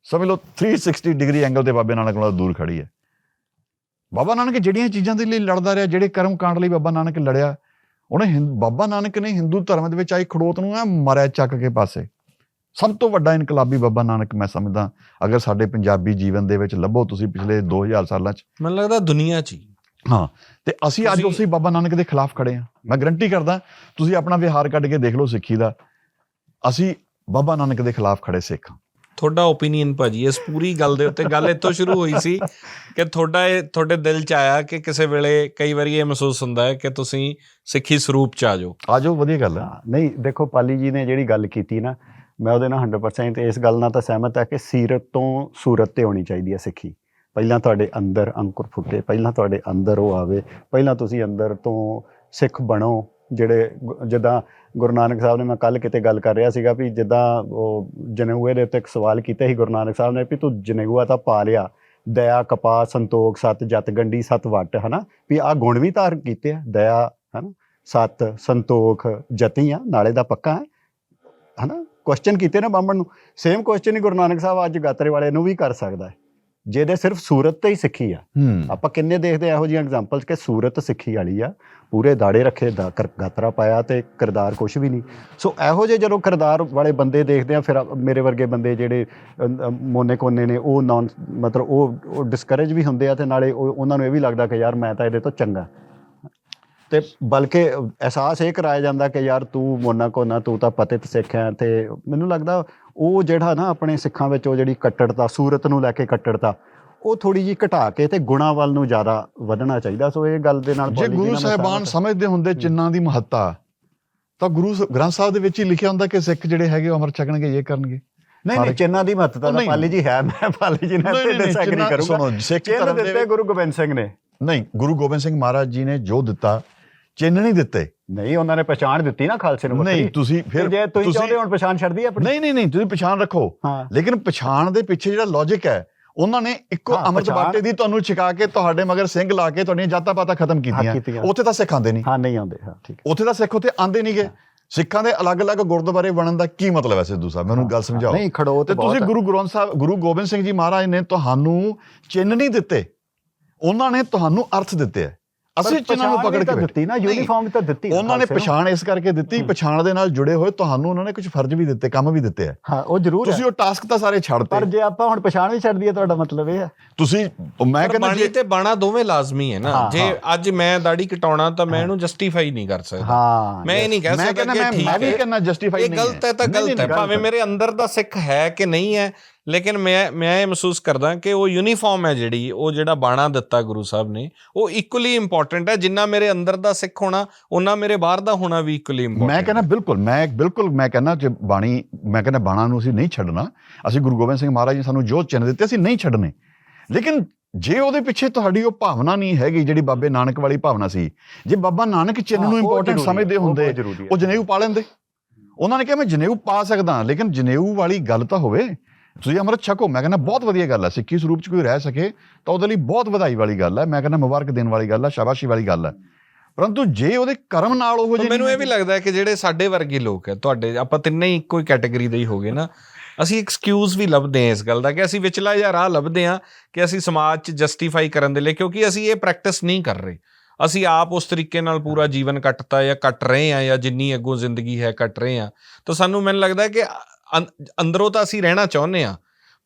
ਸਮਝ ਲਓ 360 ਡਿਗਰੀ ਐਂਗਲ ਤੇ ਬਾਬੇ ਨਾਨਕ ਨਾਲੋਂ ਦੂਰ ਖੜੀ ਹੈ। ਬਾਬਾ ਨਾਨਕ ਜਿਹੜੀਆਂ ਚੀਜ਼ਾਂ ਦੇ ਲਈ ਲੜਦਾ ਰਿਹਾ ਜਿਹੜੇ ਕਰਮ ਕਾਂਡ ਲਈ ਬਾਬਾ ਨਾਨਕ ਲੜਿਆ ਉਹਨੇ ਬਾਬਾ ਨਾਨਕ ਨੇ ਹਿੰਦੂ ਧਰਮ ਦੇ ਵਿੱਚ ਆਈ ਖੜੋਤ ਨੂੰ ਆ ਮਰਿਆ ਚੱਕ ਕੇ ਪਾਸੇ। ਸਭ ਤੋਂ ਵੱਡਾ ਇਨਕਲਾਬੀ ਬਾਬਾ ਨਾਨਕ ਮੈਂ ਸਮਝਦਾ ਅਗਰ ਸਾਡੇ ਪੰਜਾਬੀ ਜੀਵਨ ਦੇ ਵਿੱਚ ਲੱਭੋ ਤੁਸੀਂ ਪਿਛਲੇ 2000 ਸਾਲਾਂ 'ਚ। ਮੈਨੂੰ ਲੱਗਦਾ ਦੁਨੀਆ 'ਚ ਹੀ। ਹਾਂ ਤੇ ਅਸੀਂ ਅੱਜ ਉਸੇ ਬਾਬਾ ਨਾਨਕ ਦੇ ਖਿਲਾਫ ਖੜੇ ਹਾਂ। ਮੈਂ ਗਰੰਟੀ ਕਰਦਾ ਤੁਸੀਂ ਆਪਣਾ ਵਿਹਾਰ ਕੱਢ ਕੇ ਦੇਖ ਲਓ ਸਿੱਖੀ ਦਾ। ਅਸੀਂ ਬਾਬਾ ਨਾਨਕ ਦੇ ਖਿਲਾਫ ਖੜੇ ਸਿੱਖ ਹਾਂ। ਤੁਹਾਡਾ ਓਪੀਨੀਅਨ ਭਾਜੀ ਇਸ ਪੂਰੀ ਗੱਲ ਦੇ ਉੱਤੇ ਗੱਲ ਇੱਥੋਂ ਸ਼ੁਰੂ ਹੋਈ ਸੀ ਕਿ ਤੁਹਾਡਾ ਇਹ ਤੁਹਾਡੇ ਦਿਲ 'ਚ ਆਇਆ ਕਿ ਕਿਸੇ ਵੇਲੇ ਕਈ ਵਾਰੀ ਇਹ ਮਹਿਸੂਸ ਹੁੰਦਾ ਹੈ ਕਿ ਤੁਸੀਂ ਸਿੱਖੀ ਸਰੂਪ 'ਚ ਆ ਜਾਓ। ਆਜੋ ਵਧੀਆ ਗੱਲ ਨਹੀਂ ਦੇਖੋ ਪਾਲੀ ਜੀ ਨੇ ਜਿਹੜੀ ਗੱਲ ਕੀਤੀ ਨਾ ਮੈਂ ਉਹਦੇ ਨਾਲ 100% ਇਸ ਗੱਲ ਨਾਲ ਤਾਂ ਸਹਿਮਤ ਹਾਂ ਕਿ ਸੀਰਤ ਤੋਂ ਸੂਰਤ ਤੇ ਹੋਣੀ ਚਾਹੀਦੀ ਹੈ ਸਿੱਖੀ। ਪਹਿਲਾਂ ਤੁਹਾਡੇ ਅੰਦਰ ਅੰਕੁਰ ਫੁੱਟੇ ਪਹਿਲਾਂ ਤੁਹਾਡੇ ਅੰਦਰ ਉਹ ਆਵੇ ਪਹਿਲਾਂ ਤੁਸੀਂ ਅੰਦਰ ਤੋਂ ਸਿੱਖ ਬਣੋ ਜਿਹੜੇ ਗੁ- ਜਿੱਦਾਂ ਗੁਰੂ ਨਾਨਕ ਸਾਹਿਬ ਨੇ ਮੈਂ ਕੱਲ ਕਿਤੇ ਗੱਲ ਕਰ ਰਿਹਾ ਸੀਗਾ ਵੀ ਜਿੱਦਾਂ ਉਹ ਜਨੇਊਏ ਦੇ ਉੱਤੇ ਇੱਕ ਸਵਾਲ ਕੀਤਾ ਸੀ ਗੁਰੂ ਨਾਨਕ ਸਾਹਿਬ ਨੇ ਵੀ ਤੂੰ ਜਨੇਊਆ ਤਾਂ ਪਾ ਲਿਆ, ਦਇਆ ਕਪਾ ਸੰਤੋਖ, ਸਤ, ਜਤ, ਗੰਢੀ, ਸਤ ਵਟ, ਹਨਾ? ਵੀ ਆ ਗੁਣ ਵੀ ਧਾਰ ਕੀਤੇ ਆ, ਦਇਆ, ਹਨਾ? ਸਤ, ਸੰਤੋਖ, ਜਤੀ ਆ, ਨਾਲੇ ਦਾ ਪੱਕਾ ਹੈ, ਹਨਾ? ਕੁਐਸਚਨ ਕੀਤੇ ਨਾ ਬਾਹਮਣ ਨੂੰ। ਸੇਮ ਕੁਐਸਚਨ ਹੀ ਗੁਰੂ ਨਾਨਕ ਸਾਹਿਬ ਅੱਜ ਗਾਤਰੇ ਵਾਲੇ ਨੂੰ ਵੀ ਕਰ ਸਕਦਾ ਹੈ। ਜਿਹਦੇ ਸਿਰਫ ਸੂਰਤ ਤੇ ਹੀ ਸਿੱਖੀ ਆ। ਆਪਾਂ ਕਿੰਨੇ ਦੇਖਦੇ ਆ ਇਹੋ ਜਿਹੀਆਂ ਐਗਜ਼ਾਮਪਲਸ ਕਿ ਸੂਰਤ ਸਿੱਖੀ ਵਾਲੀ ਆ ਪੂਰੇ ਦਾੜੇ ਰੱਖੇ ਦਾ ਕਰ- ਗਾਤਰਾ ਪਾਇਆ ਤੇ ਕਿਰਦਾਰ ਕੁਝ ਵੀ ਨਹੀਂ। ਸੋ ਇਹੋ ਜਿਹੇ ਜਦੋਂ ਕਿਰਦਾਰ ਵਾਲੇ ਬੰਦੇ ਦੇਖਦੇ ਆ ਫਿਰ ਮੇਰੇ ਵਰਗੇ ਬੰਦੇ ਜਿਹੜੇ ਮੋਨੇ ਕੋਨੇ ਨੇ ਉਹ ਨਾਨ ਮਤਲਬ ਉਹ ਡਿਸਕਰੇਜ ਵੀ ਹੁੰਦੇ ਆ ਤੇ ਨਾਲੇ ਉਹ- ਉਹਨਾਂ ਨੂੰ ਇਹ ਵੀ ਲੱਗਦਾ ਕਿ ਯਾਰ ਮੈਂ ਤਾਂ ਇਹਦੇ ਤੋਂ ਚੰਗਾ। ਤੇ ਬਲਕਿ ਅਹਿਸਾਸ ਇਹ ਕਰਾਇਆ ਜਾਂਦਾ ਕਿ ਯਾਰ ਤੂੰ ਮੋਨਾ ਕੋਨਾ ਤੂੰ ਤਾਂ ਪਤਿਤ ਸਿੱਖ ਹੈ ਤੇ ਮੈਨੂੰ ਲੱਗਦਾ ਉਹ ਜਿਹੜਾ ਨਾ ਆਪਣੇ ਸਿੱਖਾਂ ਵਿੱਚ ਉਹ ਜਿਹੜੀ ਕੱਟੜਤਾ ਸੂਰਤ ਨੂੰ ਲੈ ਕੇ ਕੱਟੜਤਾ ਉਹ ਥੋੜੀ ਜੀ ਘਟਾ ਕੇ ਤੇ ਗੁਣਾ ਵੱਲ ਨੂੰ ਜ਼ਿਆਦਾ ਵਧਣਾ ਚਾਹੀਦਾ। ਸੋ ਇਹ ਗੱਲ ਦੇ ਨਾਲ ਜੇ ਗੁਰੂ ਸਾਹਿਬਾਨ। ਸਮਝਦੇ ਹੁੰਦੇ ਚਿੰਨਾਂ ਦੀ ਮਹੱਤਤਾ ਤਾਂ ਗੁਰੂ ਗ੍ਰੰਥ ਸਾਹਿਬ ਦੇ ਵਿੱਚ ਹੀ ਲਿਖਿਆ ਹੁੰਦਾ ਕਿ ਸਿੱਖ ਜਿਹੜੇ ਹੈਗੇ ਉਹ ਅਮਰ ਛਕਣਗੇ ਇਹ ਕਰਨਗੇ। ਨਹੀਂ ਨਹੀਂ। ਚਿੰਨਾਂ ਦੀ ਮਹੱਤਤਾ ਤਾਂ। ਪਾਲੀ ਜੀ ਹੈ ਮੈਂ ਪਾਲੀ ਜੀ ਨਾਲ ਤੇ ਡਿਸਐਗਰੀ ਕਰੂੰਗਾ। ਸੁਣੋ ਸਿੱਖ ਧਰਮ ਦੇ ਗੁਰੂ ਗੋਬਿੰਦ ਸਿੰਘ ਨੇ। ਨਹੀਂ ਗੁਰੂ ਗੋਬਿੰਦ ਸਿੰਘ ਮਹਾਰਾਜ ਜੀ ਨੇ ਜੋ ਦਿੱਤਾ ਚਿੰਨ ਨਹੀਂ ਦਿੱਤੇ। ਨਹੀਂ ਉਹਨਾਂ ਨੇ ਪਛਾਣ ਦਿੱਤੀ ਨਾ ਖਾਲਸੇ ਨੂੰ ਨਹੀਂ ਤੁਸੀਂ ਫਿਰ ਜੇ ਤੁਸੀਂ ਚਾਹੁੰਦੇ ਹੁਣ ਪਛਾਣ ਛੱਡਦੀ ਆਪਣੀ? ਨਹੀਂ ਨਹੀਂ ਨਹੀਂ ਤੁਸੀਂ ਪਛਾਣ ਰੱਖੋ। ਲੇਕਿਨ ਪਛਾਣ ਦੇ ਪਿੱਛੇ ਜਿਹੜਾ ਲੌਜੀਕ ਹੈ ਉਹਨਾਂ ਨੇ ਇੱਕੋ ਅੰਮ੍ਰਿਤ ਬਾਟੇ ਦੀ ਤੁਹਾਨੂੰ ਛਕਾ ਕੇ ਤੁਹਾਡੇ ਮਗਰ ਸਿੰਘ ਲਾ ਕੇ ਤੁਹਾਡੀਆਂ ਜਾਤਾਂ ਪਾਤਾਂ ਖਤਮ ਕੀਤੀਆਂ। ਉੱਥੇ ਤਾਂ ਸਿੱਖ ਆਉਂਦੇ ਨਹੀਂ। ਹਾਂ ਨਹੀਂ ਆਉਂਦੇ। ਹਾਂ ਠੀਕ। ਉੱਥੇ ਤਾਂ ਸਿੱਖ ਉੱਥੇ ਆਉਂਦੇ ਨਹੀਂਗੇ। ਸਿੱਖਾਂ ਦੇ ਅਲੱਗ-ਅਲੱਗ ਗੁਰਦੁਆਰੇ ਬਣਨ ਦਾ ਕੀ ਮਤਲਬ ਹੈ ਸਿੱਧੂ ਸਾਹਿਬ? ਮੈਨੂੰ ਗੱਲ ਸਮਝਾਓ। ਨਹੀਂ ਖੜੋ ਤੇ ਤੁਸੀਂ ਗੁਰੂ ਗ੍ਰੰਥ ਸਾਹਿਬ ਗੁਰੂ ਗੋਬਿੰਦ ਸਿੰਘ ਜੀ ਮਹਾਰਾਜ ਨੇ ਤੁਹਾਨੂੰ ਚਿੰਨ ਨਹੀਂ ਦਿੱਤੇ। ਉਹਨਾਂ ਨੇ ਤੁਹਾਨੂੰ ਅਰਥ ਦਿੱਤੇ ਹੈ। ਅਸੀਂ ਚਿੰਨਾਂ ਨੂੰ ਪਕੜ ਕੇ। ਦਿੱਤੀ ਨਾ ਯੂਨੀਫਾਰਮ ਤਾਂ ਦਿੱਤੀ ਉਹਨਾਂ ਨੇ। ਪਛਾਣ ਇਸ ਕਰਕੇ ਦਿੱਤੀ ਹੂੰ। ਪਛਾਣ ਦੇ ਨਾਲ ਜੁੜੇ ਹੋਏ ਤੁਹਾਨੂੰ ਉਹਨਾਂ ਨੇ ਕੁਝ ਫਰਜ਼ ਵੀ ਦਿੱਤੇ ਕੰਮ ਵੀ ਦਿੱਤੇ ਹੈ ਹਾਂ ਉਹ ਜ਼ਰੂਰ ਹੈ। ਤੁਸੀਂ ਉਹ ਟਾਸਕ ਤਾਂ ਸਾਰੇ ਪਰ ਛੱਡਤੇ ਜੇ ਆਪਾਂ ਹੁਣ ਪਛਾਣ ਵੀ ਛੱਡ ਦਈਏ ਤੁਹਾਡਾ ਮਤਲਬ ਇਹ ਹੈ। ਤੁਸੀਂ ਮੈਂ ਪਰ ਕਹਿੰਦਾ ਜੇ ਤੇ ਬਾਣਾ ਦੋਵੇਂ ਲਾਜ਼ਮੀ ਹੈ ਨਾ। ਹਾਂ, ਜੇ ਅੱਜ ਮੈਂ ਦਾੜੀ ਕਟਾਉਣਾ ਤਾਂ ਮੈਂ ਇਹਨੂੰ ਜਸਟੀਫਾਈ ਨਹੀਂ ਕਰ ਸਕਦਾ। ਹਾਂ ਮੈਂ ਇਹ ਨਹੀਂ ਕਹਿ ਸਕਦਾ ਕਿ ਮੈਂ ਠੀਕ ਮੈਂ ਵੀ ਹੈ। ਕਹਿੰਦਾ ਜਸਟੀਫਾਈ ਇਹ ਨਹੀਂ ਗਲਤ ਹੈ। ਤਾਂ ਗਲਤ ਹੈ। ਭਾਵੇਂ ਮੇਰੇ ਅੰਦਰ ਦਾ ਸਿੱਖ ਹੈ ਕਿ ਨਹੀਂ ਹੈ ਲੇਕਿਨ ਮੈਂ ਮੈਂ ਇਹ ਮਹਿਸੂਸ ਕਰਦਾ ਕਿ ਉਹ ਯੂਨੀਫਾਰਮ ਹੈ ਜਿਹੜੀ ਉਹ ਜਿਹੜਾ ਬਾਣਾ ਦਿੱਤਾ ਗੁਰੂ ਸਾਹਿਬ ਨੇ ਉਹ ਇਕੁਅਲੀ ਇੰਪੋਰਟੈਂਟ ਹੈ। ਜਿੰਨਾ ਮੇਰੇ ਅੰਦਰ ਦਾ ਸਿੱਖ ਹੋਣਾ ਉਹਨਾਂ ਮੇਰੇ ਬਾਹਰ ਦਾ ਹੋਣਾ ਵੀ ਇਕੁਅਲੀ ਇੰਪੋਰਟੈਂਟ ਮੈਂ ਕਹਿੰਦਾ ਬਿਲਕੁਲ ਮੈਂ ਬਿਲਕੁਲ ਮੈਂ ਕਹਿੰਦਾ ਜੇ ਬਾਣੀ ਮੈਂ ਕਹਿੰਦਾ ਬਾਣਾ ਨੂੰ ਅਸੀਂ ਨਹੀਂ ਛੱਡਣਾ ਅਸੀਂ ਗੁਰੂ ਗੋਬਿੰਦ ਸਿੰਘ ਮਹਾਰਾਜ ਨੇ ਸਾਨੂੰ ਜੋ ਚਿੰਨ ਦਿੱਤੇ ਅਸੀਂ ਨਹੀਂ ਛੱਡਣੇ ਲੇਕਿਨ ਜੇ ਉਹਦੇ ਪਿੱਛੇ ਤੁਹਾਡੀ ਉਹ ਭਾਵਨਾ ਨਹੀਂ ਹੈਗੀ ਜਿਹੜੀ ਬਾਬੇ ਨਾਨਕ ਵਾਲੀ ਭਾਵਨਾ ਸੀ ਜੇ ਬਾਬਾ ਨਾਨਕ ਚਿੰਨ ਨੂੰ ਇੰਪੋਰਟੈਂਟ ਸਮਝਦੇ ਹੁੰਦੇ ਉਹ ਜਨੇਊ ਪਾ ਲੈਂਦੇ। ਉਹਨਾਂ ਨੇ ਕਿਹਾ ਮੈਂ ਜਨੇਊ ਪਾ ਸਕਦਾ ਲੇਕਿਨ ਜਨੇਊ ਵਾਲੀ ਗੱਲ ਤਾਂ ਹੋਵੇ ਤੁਸੀਂ ਅੰਮ੍ਰਿਤ ਛਕੋ ਮੈਂ ਕਹਿੰਦਾ ਬਹੁਤ ਵਧੀਆ ਗੱਲ ਹੈ ਸਿੱਖੀ ਸਰੂਪ ਚ ਕੋਈ ਰਹਿ ਸਕੇ ਤਾਂ ਉਹਦੇ ਲਈ ਬਹੁਤ ਵਧਾਈ ਵਾਲੀ ਗੱਲ ਹੈ ਮੈਂ ਕਹਿੰਦਾ ਮੁਬਾਰਕ ਦੇਣ ਵਾਲੀ ਗੱਲ ਹੈ ਸ਼ਾਬਾਸ਼ੀ ਵਾਲੀ ਗੱਲ ਹੈ ਪਰੰਤੂ ਜੇ ਉਹਦੇ ਕਰਮ ਨਾਲ ਉਹ ਜਿਹੇ ਮੈਨੂੰ ਇਹ ਵੀ ਲੱਗਦਾ ਹੈ ਕਿ ਜਿਹੜੇ ਸਾਡੇ ਵਰਗੇ ਲੋਕ ਹੈ ਤੁਹਾਡੇ ਆਪਾਂ ਤਿੰਨੇ ਹੀ ਇੱਕੋ ਹੀ ਕੈਟਾਗਰੀ ਦੇ ਹੀ ਹੋਗੇ ਨਾ ਅਸੀਂ ਐਕਸਕਿਊਜ਼ ਵੀ ਲੱਭਦੇ ਹਾਂ ਇਸ ਗੱਲ ਦਾ ਕਿ ਅਸੀਂ ਵਿਚਲਾ ਜਾਂ ਰਾਹ ਲੱਭਦੇ ਹਾਂ ਕਿ ਅਸੀਂ ਸਮਾਜ 'ਚ ਜਸਟੀਫਾਈ ਕਰਨ ਦੇ ਲਈ ਕਿਉਂਕਿ ਅਸੀਂ ਇਹ ਪ੍ਰੈਕਟਿਸ ਨਹੀਂ ਕਰ ਰਹੇ। ਅਸੀਂ ਆਪ ਉਸ ਤਰੀਕੇ ਨਾਲ ਪੂਰਾ ਜੀਵਨ ਕੱਟਤਾ ਜਾਂ ਕੱਟ ਰਹੇ ਹਾਂ ਜਾਂ ਜਿੰਨੀ ਅੱਗੋਂ ਜ਼ਿੰਦਗੀ ਹੈ ਕੱਟ ਰਹੇ ਹਾਂ। ਤਾਂ ਸਾਨੂੰ ਮੈਨੂੰ ਲੱਗਦਾ ਹੈ ਕਿ ਅੰਦਰੋਂ ਤਾਂ ਅਸੀਂ ਰਹਿਣਾ ਚਾਹੁੰਦੇ ਹਾਂ,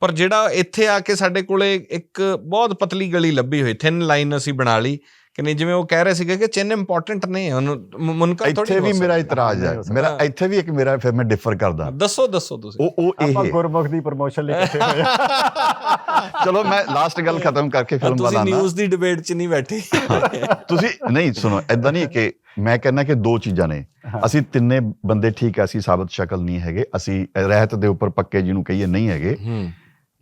ਪਰ ਜਿਹੜਾ ਇੱਥੇ ਆ ਕੇ ਸਾਡੇ ਕੋਲੇ ਇੱਕ ਬਹੁਤ ਪਤਲੀ ਗਲੀ ਲੱਭੀ ਹੋਈ ਥਿਨ ਲਾਈਨ ਅਸੀਂ ਬਣਾ ਲਈ ਕਿ ਨਹੀਂ ਜਿਵੇਂ ਉਹ ਕਹਿ ਰਹੇ ਸੀਗੇ ਕਿ ਚਿੰਨ ਇੰਪੋਰਟੈਂਟ ਨਹੀਂ ਹੈ ਉਹਨੂੰ ਮੁਨਕਰ ਥੋੜੀ ਇੱਥੇ ਵੀ ਮੇਰਾ ਇਤਰਾਜ਼ ਹੈ। ਮੇਰਾ ਇੱਥੇ ਵੀ ਇੱਕ ਮੇਰਾ ਫਿਰ ਮੈਂ ਡਿਫਰ ਕਰਦਾ। ਦੱਸੋ ਦੱਸੋ ਤੁਸੀਂ। ਉਹ ਉਹ ਆਪਾਂ ਇਹ ਗੁਰਮੁਖ ਦੀ ਪ੍ਰਮੋਸ਼ਨ ਲਈ ਇਕੱਠੇ ਹੋਏ ਆ। ਚਲੋ ਮੈਂ ਲਾਸਟ ਗੱਲ ਖਤਮ ਕਰਕੇ ਫਿਲਮ ਤੁਸੀਂ ਬਣਾਉਣਾ। ਨਿਊਜ਼ ਦੀ ਡਿਬੇਟ 'ਚ ਨਹੀਂ ਬੈਠੇ। ਤੁਸੀਂ ਨਹੀਂ ਸੁਣੋ ਐਦਾਂ ਨਹੀਂ ਕਿ ਮੈਂ ਕਹਿੰਦਾ ਕਿ ਦੋ ਚੀਜ਼ਾਂ ਨੇ। ਅਸੀਂ ਤਿੰਨੇ ਬੰਦੇ ਠੀਕ ਆ ਅਸੀਂ ਸਾਬਤ ਸ਼ਕਲ ਨਹੀਂ ਹੈਗੇ। ਅਸੀਂ ਰਹਿਤ ਦੇ ਉੱਪਰ ਪੱਕੇ ਜਿਹਨੂੰ ਕਹੀਏ ਨਹੀਂ ਹੈਗੇ। ਹੂੰ।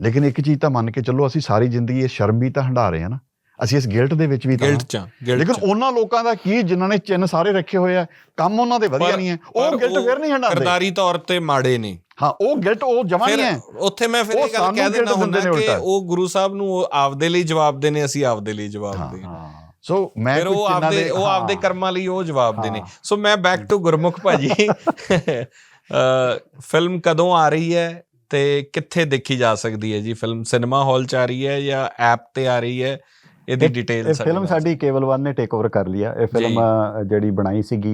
ਲੇਕਿਨ ਇੱਕ ਚੀਜ਼ ਤਾਂ ਮੰਨ ਕੇ ਚੱਲੋ ਅਸੀਂ ਸਾਰੀ ਜ਼ਿੰਦਗੀ ਇਹ ਸ਼ਰਮ ਵੀ ਤਾਂ ਹੰਡਾ ਰਹੇ ਹਾਂ ਨਾ। ਅਸੀਂ ਇਸ ਗਿਲਟ ਦੇ ਵਿੱਚ ਵੀ ਤਾਂ ਗਿਲਟ 'ਚ ਲੇਕਿਨ ਉਹਨਾਂ ਲੋਕਾਂ ਦਾ ਕੀ ਜਿਨ੍ਹਾਂ ਨੇ ਚਿੰਨ ਸਾਰੇ ਰੱਖੇ ਹੋਏ ਆ ਕੰਮ ਉਹਨਾਂ ਦੇ ਵਧੀਆ ਨਹੀਂ ਹੈ। ਉਹ ਗਿਲਟ ਫਿਰ ਨਹੀਂ ਹੰਡਾਉਂਦੇ ਕਰਦਾਰੀ ਤੌਰ ਤੇ ਮਾੜੇ ਨੇ। ਹਾਂ ਉਹ ਗਿਲਟ ਉਹ ਜਮਾ ਨਹੀਂ ਹੈ। ਉੱਥੇ ਮੈਂ ਫਿਰ ਉਹ ਇਹ ਗੱਲ ਸਾਨੂੰ ਕਹਿ guilt ਹੁੰਦਾ ਦਿੰਦੇ ਨੇ ਕਿ ਉਲਟਾ। ਉਹ ਗੁਰੂ ਸਾਹਿਬ ਨੂੰ ਉਹ ਆਪਦੇ ਲਈ ਜਵਾਬ ਦੇਣੇ ਅਸੀਂ ਆਪਦੇ ਲਈ ਜਵਾਬ। ਦੇ ਹਾਂ। ਸੋ ਮੈਂ ਫਿਰ ਉਹ ਚਿੰਨ੍ਹਾਂ ਆਪਦੇ ਦੇ ਉਹ ਆਪਦੇ। ਕਰਮਾਂ ਲਈ ਉਹ ਜਵਾਬ ਦੇਣੇ। ਹਾਂ। ਸੋ ਮੈਂ ਬੈਕ ਟੂ ਗੁਰਮੁਖ ਭਾਜੀ। ਅ ਫਿਲਮ ਕਦੋਂ ਆ ਰਹੀ ਹੈ ਤੇ ਕਿੱਥੇ ਦੇਖੀ ਜਾ ਸਕਦੀ ਹੈ ਜੀ? ਫਿਲਮ ਸਿਨੇਮਾ ਹਾਲ 'ਚ ਆ ਰਹੀ ਹੈ ਜਾਂ ਐਪ ਤੇ ਆ ਰਹੀ ਹੈ? ਇਹਦੀ ਇਹ- ਡਿਟੇਲ ਇਹ ਫਿਲਮ ਸਾਡੀ ਕੇਵਲ ਵਨ ਨੇ ਟੇਕ ਓਵਰ ਕਰ ਲਿਆ ਇਹ ਫਿਲਮ ਜਿਹੜੀ ਬਣਾਈ ਸੀਗੀ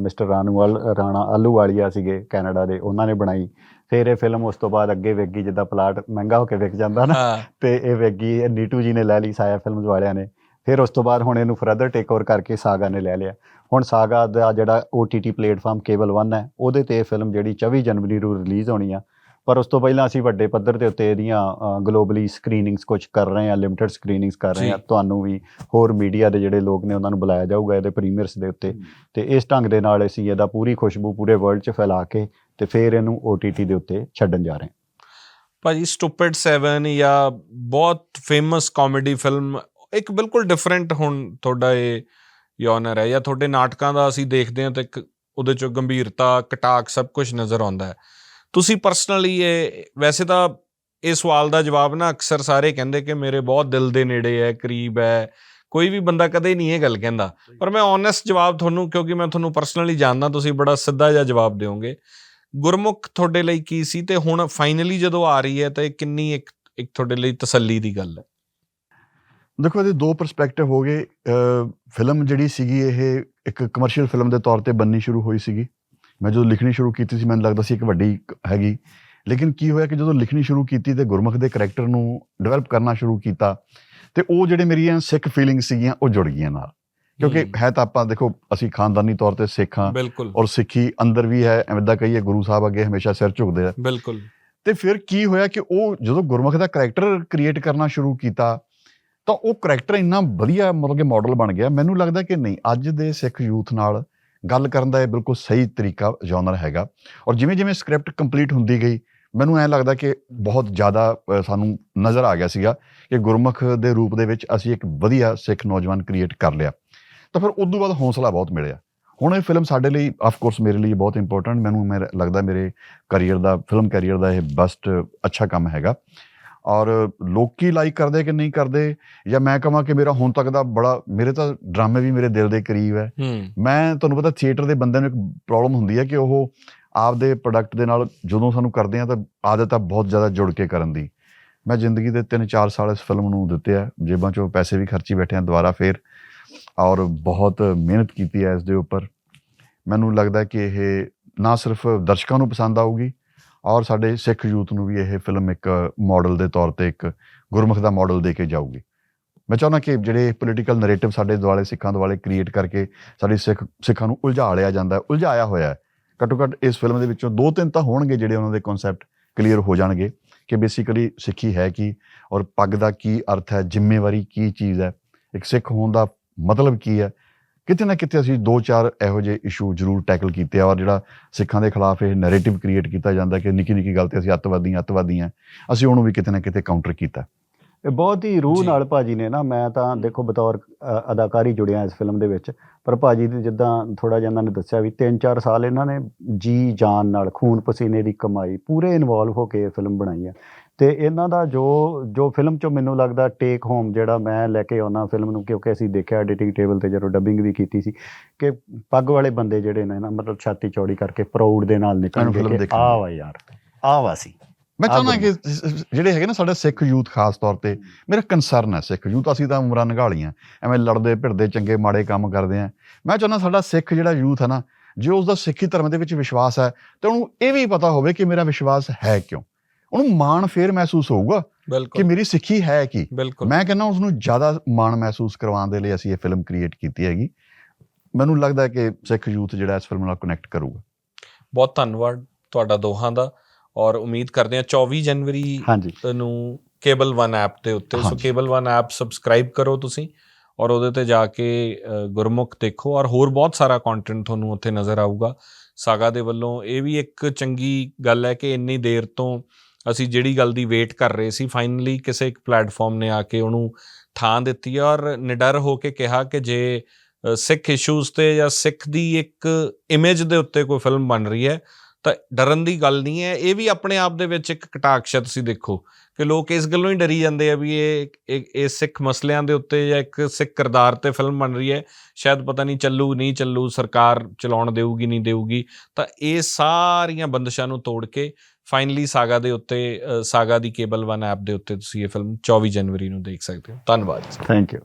ਮਿਸਟਰ ਰਾਨੂਵਾਲ ਰਾਣਾ ਆਲੂਵਾਲੀਆ ਸੀਗੇ ਕੈਨੇਡਾ ਦੇ ਉਹਨਾਂ ਨੇ ਬਣਾਈ। ਫਿਰ ਇਹ ਫਿਲਮ ਉਸ ਤੋਂ ਬਾਅਦ ਅੱਗੇ ਵੇਗੀ ਜਿੱਦਾਂ ਪਲਾਟ ਮਹਿੰਗਾ ਹੋ ਕੇ ਵਿਕ ਜਾਂਦਾ ਨਾ ਤੇ ਇਹ ਵੇਗੀ ਨੀਟੂ ਜੀ ਨੇ ਲੈ ਲਈ ਸਾਇਆ ਫਿਲਮਸ ਵਾਲਿਆਂ ਨੇ। ਫਿਰ ਉਸ ਤੋਂ ਬਾਅਦ ਹੁਣ ਇਹਨੂੰ ਫਰਦਰ ਟੇਕ ਓਵਰ ਕਰਕੇ ਸਾਗਾ ਨੇ ਲੈ ਲਿਆ। ਹੁਣ ਸਾਗਾ ਦਾ ਜਿਹੜਾ OTT ਪਲੇਟਫਾਰਮ ਕੇਬਲ 1 ਹੈ ਉਹਦੇ ਤੇ ਇਹ ਫਿਲਮ ਜਿਹੜੀ 24 ਜਨਵਰੀ ਨੂੰ ਰਿਲੀਜ਼ ਹੋਣੀ ਆ ਪਰ ਉਸ ਤੋਂ ਪਹਿਲਾਂ ਅਸੀਂ ਵੱਡੇ ਪੱਧਰ ਦੇ ਉੱਤੇ ਇਹਦੀਆਂ ਗਲੋਬਲੀ ਸਕਰੀਨਿੰਗਸ ਕੁਝ ਕਰ ਰਹੇ ਹਾਂ ਲਿਮਟਿਡ ਸਕਰੀਨਿੰਗਸ ਕਰ ਰਹੇ। ਹਾਂ। ਤੁਹਾਨੂੰ ਵੀ ਹੋਰ ਮੀਡੀਆ ਦੇ ਜਿਹੜੇ ਲੋਕ ਨੇ ਉਹਨਾਂ ਨੂੰ ਬੁਲਾਇਆ ਜਾਊਗਾ ਇਹਦੇ ਪ੍ਰੀਮੀਅਰਸ ਦੇ ਉੱਤੇ। ਤੇ ਇਸ ਢੰਗ ਦੇ ਨਾਲ ਅਸੀਂ ਇਹਦਾ ਪੂਰੀ ਖੁਸ਼ਬੂ ਪੂਰੇ ਵਰਲਡ 'ਚ ਫੈਲਾ ਕੇ ਤੇ ਫਿਰ ਇਹਨੂੰ OTT ਦੇ ਉੱਤੇ ਛੱਡਣ ਜਾ ਰਹੇ ਹਾਂ। ਭਾਜੀ ਸਟੂਪਿਡ 7 ਜਾਂ ਬਹੁਤ ਫੇਮਸ ਕਾਮੇਡੀ ਫਿਲਮ ਇੱਕ ਬਿਲਕੁਲ ਡਿਫਰੈਂਟ ਹੁਣ ਤੁਹਾਡਾ ਇਹ ਯੋਨਰ ਹੈ ਜਾਂ ਤੁਹਾਡੇ ਨਾਟਕਾਂ ਦਾ ਅਸੀਂ ਦੇਖਦੇ ਹਾਂ ਤਾਂ ਇੱਕ ਉਹਦੇ ਚੋਂ ਗੰਭੀਰਤਾ ਕਟਾਕ ਸਭ ਕੁਝ ਨਜ਼ਰ ਆਉਂਦਾ ਹੈ। ਤੁਸੀਂ ਪਰਸਨਲੀ ਇਹ, ਵੈਸੇ ਤਾਂ ਇਹ ਸਵਾਲ ਦਾ ਜਵਾਬ ਨਾ ਅਕਸਰ ਸਾਰੇ ਕਹਿੰਦੇ ਕਿ ਮੇਰੇ ਬਹੁਤ ਦਿਲ ਦੇ ਨੇੜੇ ਹੈ, ਕਰੀਬ ਹੈ। ਕੋਈ ਵੀ ਬੰਦਾ ਕਦੇ ਨਹੀਂ ਇਹ ਗੱਲ ਕਹਿੰਦਾ। ਪਰ ਮੈਂ ਓਨੈਸਟ ਜਵਾਬ ਤੁਹਾਨੂੰ, ਕਿਉਂਕਿ ਮੈਂ ਤੁਹਾਨੂੰ ਪਰਸਨਲੀ ਜਾਣਦਾ, ਤੁਸੀਂ ਬੜਾ ਸਿੱਧਾ ਜਿਹਾ ਜਵਾਬ ਦਿਓਗੇ। ਗੁਰਮੁਖ ਤੁਹਾਡੇ ਲਈ ਕੀ ਸੀ? ਤੇ ਹੁਣ ਫਾਈਨਲੀ ਜਦੋਂ ਆ ਰਹੀ ਹੈ, ਤਾਂ ਇਹ ਕਿੰਨੀ ਇੱਕ ਇੱਕ ਤੁਹਾਡੇ ਲਈ ਤਸੱਲੀ ਦੀ ਗੱਲ ਹੈ? ਦੇਖੋ, ਇਹਦੇ ਦੋ ਪਰਸਪੈਕਟਿਵ ਹੋ ਗਏ। ਫਿਲਮ ਜਿਹੜੀ ਸੀਗੀ, ਇਹ ਇੱਕ ਕਮਰਸ਼ੀਅਲ ਫਿਲਮ ਦੇ ਤੌਰ ਤੇ ਬੰਨੀ ਸ਼ੁਰੂ ਹੋਈ ਸੀਗੀ। ਮੈਂ ਜਦੋਂ ਲਿਖਣੀ ਸ਼ੁਰੂ ਕੀਤੀ ਸੀ ਮੈਨੂੰ ਲੱਗਦਾ ਸੀ ਇੱਕ ਵੱਡੀ ਹੈਗੀ। ਲੇਕਿਨ ਕੀ ਹੋਇਆ ਕਿ ਜਦੋਂ ਲਿਖਣੀ ਸ਼ੁਰੂ ਕੀਤੀ ਤੇ ਗੁਰਮੁਖ ਦੇ ਕੈਰੈਕਟਰ ਨੂੰ ਡਿਵੈਲਪ ਕਰਨਾ ਸ਼ੁਰੂ ਕੀਤਾ ਤੇ ਉਹ ਜਿਹੜੇ ਮੇਰੀਆਂ ਸਿੱਖ ਫੀਲਿੰਗ ਸੀਗੀਆਂ ਉਹ ਜੁੜ ਗਈਆਂ ਨਾਲ। ਕਿਉਂਕਿ। ਹੈ। ਤਾਂ ਆਪਾਂ ਦੇਖੋ ਅਸੀਂ ਖਾਨਦਾਨੀ ਤੌਰ ਤੇ ਸਿੱਖ ਔਰ ਸਿੱਖੀ ਅੰਦਰ ਵੀ ਹੈ ਐਵੇਂ ਦਾ ਕਹੀਏ ਗੁਰੂ ਸਾਹਿਬ ਅੱਗੇ ਹਮੇਸ਼ਾ ਸਿਰ ਝੁਕਦੇ ਆ। ਬਿਲਕੁਲ। ਤੇ ਫਿਰ ਕੀ ਹੋਇਆ ਕਿ ਉਹ ਜਦੋਂ ਗੁਰਮੁਖ ਦਾ ਕੈਰੈਕਟਰ ਕ੍ਰੀਏਟ ਕਰਨਾ ਸ਼ੁਰੂ ਕੀਤਾ ਤਾਂ ਉਹ ਕੈਰੈਕਟਰ ਇੰਨਾ ਵਧੀਆ ਮਤਲਬ ਕਿ ਮਾਡਲ ਬਣ ਗਿਆ। ਮੈਨੂੰ ਲੱਗਦਾ ਕਿ ਨਹੀਂ ਅੱਜ ਦੇ ਸਿੱਖ ਯੂਥ ਨਾਲ ਗੱਲ ਕਰਨ ਦਾ ਇਹ ਬਿਲਕੁਲ ਸਹੀ ਤਰੀਕਾ ਜਨਰ ਹੈਗਾ। ਔਰ ਜਿਵੇਂ ਜਿਵੇਂ ਸਕ੍ਰਿਪਟ ਕੰਪਲੀਟ ਹੁੰਦੀ ਗਈ, ਮੈਨੂੰ ਐ ਲੱਗਦਾ ਕਿ ਬਹੁਤ ਜ਼ਿਆਦਾ ਸਾਨੂੰ ਨਜ਼ਰ ਆ ਗਿਆ ਸੀਗਾ ਕਿ ਗੁਰਮੁਖ ਦੇ ਰੂਪ ਦੇ ਵਿੱਚ ਅਸੀਂ ਇੱਕ ਵਧੀਆ ਸਿੱਖ ਨੌਜਵਾਨ ਕ੍ਰੀਏਟ ਕਰ ਲਿਆ। ਤਾਂ ਫਿਰ ਉਸ ਤੋਂ ਬਾਅਦ ਹੌਸਲਾ ਬਹੁਤ ਮਿਲਿਆ। ਹੁਣ ਇਹ ਫਿਲਮ ਸਾਡੇ ਲਈ ਆਫ ਕੋਰਸ ਮੇਰੇ ਲਈ ਬਹੁਤ ਇੰਪੋਰਟੈਂਟ ਮੈਨੂੰ ਮੇਰੇ, ਲੱਗਦਾ ਮੇਰੇ ਕੈਰੀਅਰ ਦਾ ਫਿਲਮ ਕੈਰੀਅਰ ਦਾ ਇਹ ਬੈਸਟ ਅੱਛਾ ਕੰਮ ਹੈਗਾ। ਔਰ ਲੋਕੀ ਲਾਈਕ ਕਰਦੇ ਕਿ ਨਹੀਂ ਕਰਦੇ? ਜਾਂ ਮੈਂ ਕਹਾਂ ਕਿ ਮੇਰਾ ਹੁਣ ਤੱਕ ਦਾ ਬੜਾ ਮੇਰੇ ਤਾਂ ਡਰਾਮੇ ਵੀ ਮੇਰੇ ਦਿਲ ਦੇ ਕਰੀਬ ਹੈ। ਮੈਂ ਤੁਹਾਨੂੰ ਪਤਾ ਥੀਏਟਰ ਦੇ ਬੰਦੇ ਨੂੰ ਇੱਕ ਪ੍ਰੋਬਲਮ ਹੁੰਦੀ ਹੈ ਕਿ ਉਹ ਆਪਦੇ ਪ੍ਰੋਡਕਟ ਦੇ ਨਾਲ ਜਦੋਂ ਸਾਨੂੰ ਕਰਦੇ ਆ ਤਾਂ ਆਦਤ ਆ ਬਹੁਤ ਜ਼ਿਆਦਾ ਜੁੜ ਕੇ ਕਰਨ ਦੀ। ਮੈਂ ਜ਼ਿੰਦਗੀ ਦੇ 3-4 ਸਾਲ ਇਸ ਫਿਲਮ ਨੂੰ ਦਿੱਤੇ ਆ ਜੇਬਾਂ ਚੋਂ ਪੈਸੇ ਵੀ ਖਰਚੀ ਬੈਠੇ ਆ ਦੁਬਾਰਾ ਫੇਰ ਔਰ ਬਹੁਤ ਮਿਹਨਤ ਕੀਤੀ ਹੈ ਇਸ ਦੇ ਉੱਪਰ। ਮੈਨੂੰ ਲੱਗਦਾ ਕਿ ਇਹ ਨਾ ਸਿਰਫ ਦਰਸ਼ਕਾਂ ਨੂੰ ਪਸੰਦ ਆਊਗੀ ਔਰ ਸਾਡੇ ਸਿੱਖ ਯੂਥ ਨੂੰ ਵੀ ਇਹ ਫਿਲਮ ਇੱਕ ਮਾਡਲ ਦੇ ਤੌਰ ਤੇ ਇੱਕ ਗੁਰਮੁਖ ਦਾ ਮਾਡਲ ਦੇ ਕੇ ਜਾਊਗੀ। ਮੈਂ ਚਾਹੁੰਦਾ ਕਿ ਜਿਹੜੇ ਪੋਲੀਟੀਕਲ ਨੈਰੇਟਿਵ ਸਾਡੇ ਦੁਆਲੇ ਸਿੱਖਾਂ ਦੁਆਲੇ ਕ੍ਰੀਏਟ ਕਰਕੇ ਸਾਡੀ ਸਿੱਖ, ਸਿੱਖਾਂ ਨੂੰ ਉਲਝਾ ਲਿਆ ਜਾਂਦਾ ਉਲਝਾਇਆ ਹੋਇਆ ਹੈ। ਘੱਟੋ ਘੱਟ ਇਸ ਫਿਲਮ ਦੇ ਵਿੱਚੋਂ ਦੋ ਤਿੰਨ ਤਾਂ ਹੋਣਗੇ ਜਿਹੜੇ ਉਹਨਾਂ ਦੇ ਕਨਸੈਪਟ ਕਲੀਅਰ ਹੋ ਜਾਣਗੇ ਕਿ ਬੇਸਿਕਲੀ ਸਿੱਖੀ ਹੈ ਕੀ ਔਰ ਪੱਗ ਦਾ ਕੀ ਅਰਥ ਹੈ, ਜ਼ਿੰਮੇਵਾਰੀ ਕੀ ਚੀਜ਼ ਹੈ, ਇੱਕ ਸਿੱਖ ਹੋਣ ਦਾ ਮਤਲਬ ਕੀ ਹੈ ਕਿਤੇ ਨਾ ਕਿਤੇ ਅਸੀਂ ਦੋ ਚਾਰ ਇਹੋ ਜਿਹੇ ਇਸ਼ੂ ਜ਼ਰੂਰ ਟੈਕਲ ਕੀਤੇ ਆ ਔਰ ਜਿਹੜਾ ਸਿੱਖਾਂ ਦੇ ਖਿਲਾਫ ਇਹ ਨੈਰੇਟਿਵ ਕ੍ਰੀਏਟ ਕੀਤਾ ਜਾਂਦਾ ਕਿ ਨਿੱਕੀ ਨਿੱਕੀ ਗੱਲ ਤੇ ਅਸੀਂ ਅੱਤਵਾਦੀ ਅੱਤਵਾਦੀ ਹਾਂ ਅਸੀਂ ਉਹਨੂੰ ਵੀ ਕਿਤੇ ਨਾ ਕਿਤੇ ਕਾਊਂਟਰ ਕੀਤਾ ਇਹ ਬਹੁਤ ਹੀ ਰੂਹ। ਨਾਲ ਭਾਜੀ ਨੇ ਨਾ ਮੈਂ ਤਾਂ ਦੇਖੋ ਬਤੌਰ ਅਦਾਕਾਰੀ ਜੁੜਿਆ ਇਸ ਫਿਲਮ ਦੇ ਵਿੱਚ ਪਰ ਭਾਜੀ ਦੀ ਜਿੱਦਾਂ ਥੋੜਾ ਜਿਹਾ ਇਹਨਾਂ ਨੇ ਦੱਸਿਆ ਵੀ 3-4 ਸਾਲ ਇਹਨਾਂ ਨੇ ਜੀ ਜਾਨ ਨਾਲ ਖੂਨ ਪਸੀਨੇ ਦੀ ਕਮਾਈ ਪੂਰੇ ਇਨਵੋਲਵ ਹੋ ਕੇ ਇਹ ਫਿਲਮ ਬਣਾਈ ਆ ਤੇ ਇਹਨਾਂ ਦਾ ਜੋ ਜੋ ਫਿਲਮ ਚੋਂ ਮੈਨੂੰ ਲੱਗਦਾ ਟੇਕ ਹੋਮ ਜਿਹੜਾ ਮੈਂ ਲੈ ਕੇ ਆਉਣਾ ਫਿਲਮ ਨੂੰ ਕਿਉਂਕਿ ਅਸੀਂ ਦੇਖਿਆ ਐਡੀਟਿੰਗ ਟੇਬਲ ਤੇ ਜਦੋਂ ਡੱਬਿੰਗ ਵੀ ਕੀਤੀ ਸੀ ਕਿ ਪੱਗ ਵਾਲੇ ਬੰਦੇ ਜਿਹੜੇ ਨੇ ਨਾ ਮਤਲਬ ਛਾਤੀ ਚੌੜੀ ਕਰਕੇ ਪ੍ਰਾਊਡ ਦੇ ਨਾਲ film ਕਿ ਆ ਵਾ ਯਾਰ ਆ ਵਾ ਸੀ। ਮੈਂ ਚਾਹੁੰਦਾ ਕਿ ਜਿਹੜੇ ਹੈਗੇ ਨਾ ਸਾਡਾ ਸਿੱਖ ਯੂਥ ਖਾਸ ਤੌਰ ਤੇ ਮੇਰਾ ਕੰਸਰਨ ਹੈ ਸਿੱਖ ਯੂਥ ਅਸੀਂ ਤਾਂ ਉਮਰਾਂ ਨਿਗਾਲੀਆਂ ਐਵੇਂ ਲੜਦੇ ਭਿੜਦੇ ਚੰਗੇ ਮਾੜੇ ਕੰਮ ਕਰਦੇ ਆ ਮੈਂ ਚਾਹੁੰਦਾ ਸਾਡਾ ਸਿੱਖ ਜਿਹੜਾ ਯੂਥ ਹੈ ਨਾ ਜੇ ਉਸ ਦਾ ਸਿੱਖੀ ਧਰਮ ਦੇ ਵਿੱਚ ਵਿਸ਼ਵਾਸ ਹੈ ਤੇ ਉਹਨੂੰ ਇਹ ਵੀ ਪਤਾ ਹੋਵੇ ਕਿ ਮੇਰਾ ਵਿਸ਼ਵਾਸ ਹੈ ਕਿਉਂ। ਉਹਨੂੰ ਮਾਣ ਫੇਰ ਮਹਿਸੂਸ ਹੋਊਗਾ ਕਿ ਮੇਰੀ ਸਿੱਖੀ ਹੈ ਕੀ? ਮੈਂ ਕਹਿੰਦਾ ਉਸ ਨੂੰ ਜ਼ਿਆਦਾ ਮਾਣ ਮਹਿਸੂਸ ਕਰਵਾਉਣ ਦੇ ਲਈ ਅਸੀਂ ਇਹ ਫਿਲਮ ਕ੍ਰੀਏਟ ਕੀਤੀ ਹੈਗੀ। ਮੈਨੂੰ ਲੱਗਦਾ ਹੈ ਕਿ ਸਿੱਖ ਯੂਥ ਜਿਹੜਾ ਇਸ ਫਿਲਮ ਨਾਲ ਕਨੈਕਟ ਕਰੂਗਾ। ਬਹੁਤ ਧੰਨਵਾਦ ਤੁਹਾਡਾ ਦੋਹਾਂ ਦਾ ਔਰ ਉਮੀਦ ਕਰਦੇ ਹਾਂ 24 ਜਨਵਰੀ ਨੂੰ ਕੇਬਲ 1 ਐਪ ਦੇ ਉੱਤੇ। ਸੋ। ਕੇਬਲ 1 ਐਪ ਸਬਸਕ੍ਰਾਈਬ ਕਰੋ ਤੁਸੀਂ ਔਰ ਉਹਦੇ ਤੇ ਜਾ ਕੇ ਗੁਰਮੁਖ ਦੇਖੋ ਔਰ ਹੋਰ ਬਹੁਤ ਸਾਰਾ ਕੰਟੈਂਟ ਤੁਹਾਨੂੰ ਉੱਥੇ ਨਜ਼ਰ ਆਊਗਾ। ਸਾਗਾ ਦੇ ਵੱਲੋਂ ਇਹ ਵੀ ਇੱਕ ਚੰਗੀ ਗੱਲ ਹੈ ਕਿ ਇੰਨੀ ਦੇਰ ਤੋਂ ਅਸੀਂ ਜਿਹੜੀ ਗੱਲ ਦੀ ਵੇਟ ਕਰ ਰਹੇ ਸੀ ਫਾਈਨਲੀ ਕਿਸੇ ਇੱਕ ਪਲੇਟਫਾਰਮ ਨੇ ਆ ਕੇ ਉਹਨੂੰ ਥਾਂ ਦਿੱਤੀ ਹੈ ਔਰ ਨਿਡਰ ਹੋ ਕੇ ਕਿਹਾ ਕਿ ਜੇ ਸਿੱਖ ਇਸ਼ੂਜ਼ ਤੇ ਜਾਂ ਸਿੱਖ ਦੀ ਇੱਕ ਇਮੇਜ ਦੇ ਉੱਤੇ ਕੋਈ ਫਿਲਮ ਬਣ ਰਹੀ ਹੈ, ਤਾਂ ਡਰਨ ਦੀ ਗੱਲ ਨਹੀਂ ਹੈ। ਇਹ ਵੀ ਆਪਣੇ ਆਪ ਦੇ ਵਿੱਚ ਇੱਕ ਕਟਾਕਸ਼ਤ ਸੀ, ਦੇਖੋ ਕਿ ਲੋਕ ਇਸ ਗੱਲੋਂ ਹੀ ਡਰੀ ਜਾਂਦੇ ਆ ਵੀ ਇਹ ਇਹ ਸਿੱਖ ਮਸਲਿਆਂ ਦੇ ਉੱਤੇ ਜਾਂ ਇੱਕ ਸਿੱਖ ਕਿਰਦਾਰ ਤੇ ਫਿਲਮ ਬਣ ਰਹੀ ਹੈ। ਸ਼ਾਇਦ ਪਤਾ ਨਹੀਂ ਚੱਲੂ ਨਹੀਂ ਚੱਲੂ, ਸਰਕਾਰ ਚਲਾਉਣ ਦੇਊਗੀ, ਨਹੀਂ ਦੇਊਗੀ। ਤਾਂ ਇਹ ਸਾਰੀਆਂ ਬੰਦਸ਼ਾਂ ਨੂੰ ਤੋੜ ਕੇ ਫਾਈਨਲੀ ਸਾਗਾ ਦੇ ਉੱਤੇ ਸਾਗਾ ਦੀ ਕੇਬਲ 1 ਐਪ ਦੇ ਉੱਤੇ ਤੁਸੀਂ ਇਹ ਫਿਲਮ 24 ਜਨਵਰੀ ਨੂੰ ਦੇਖ ਸਕਦੇ ਹੋ। ਧੰਨਵਾਦ ਜੀ। Thank you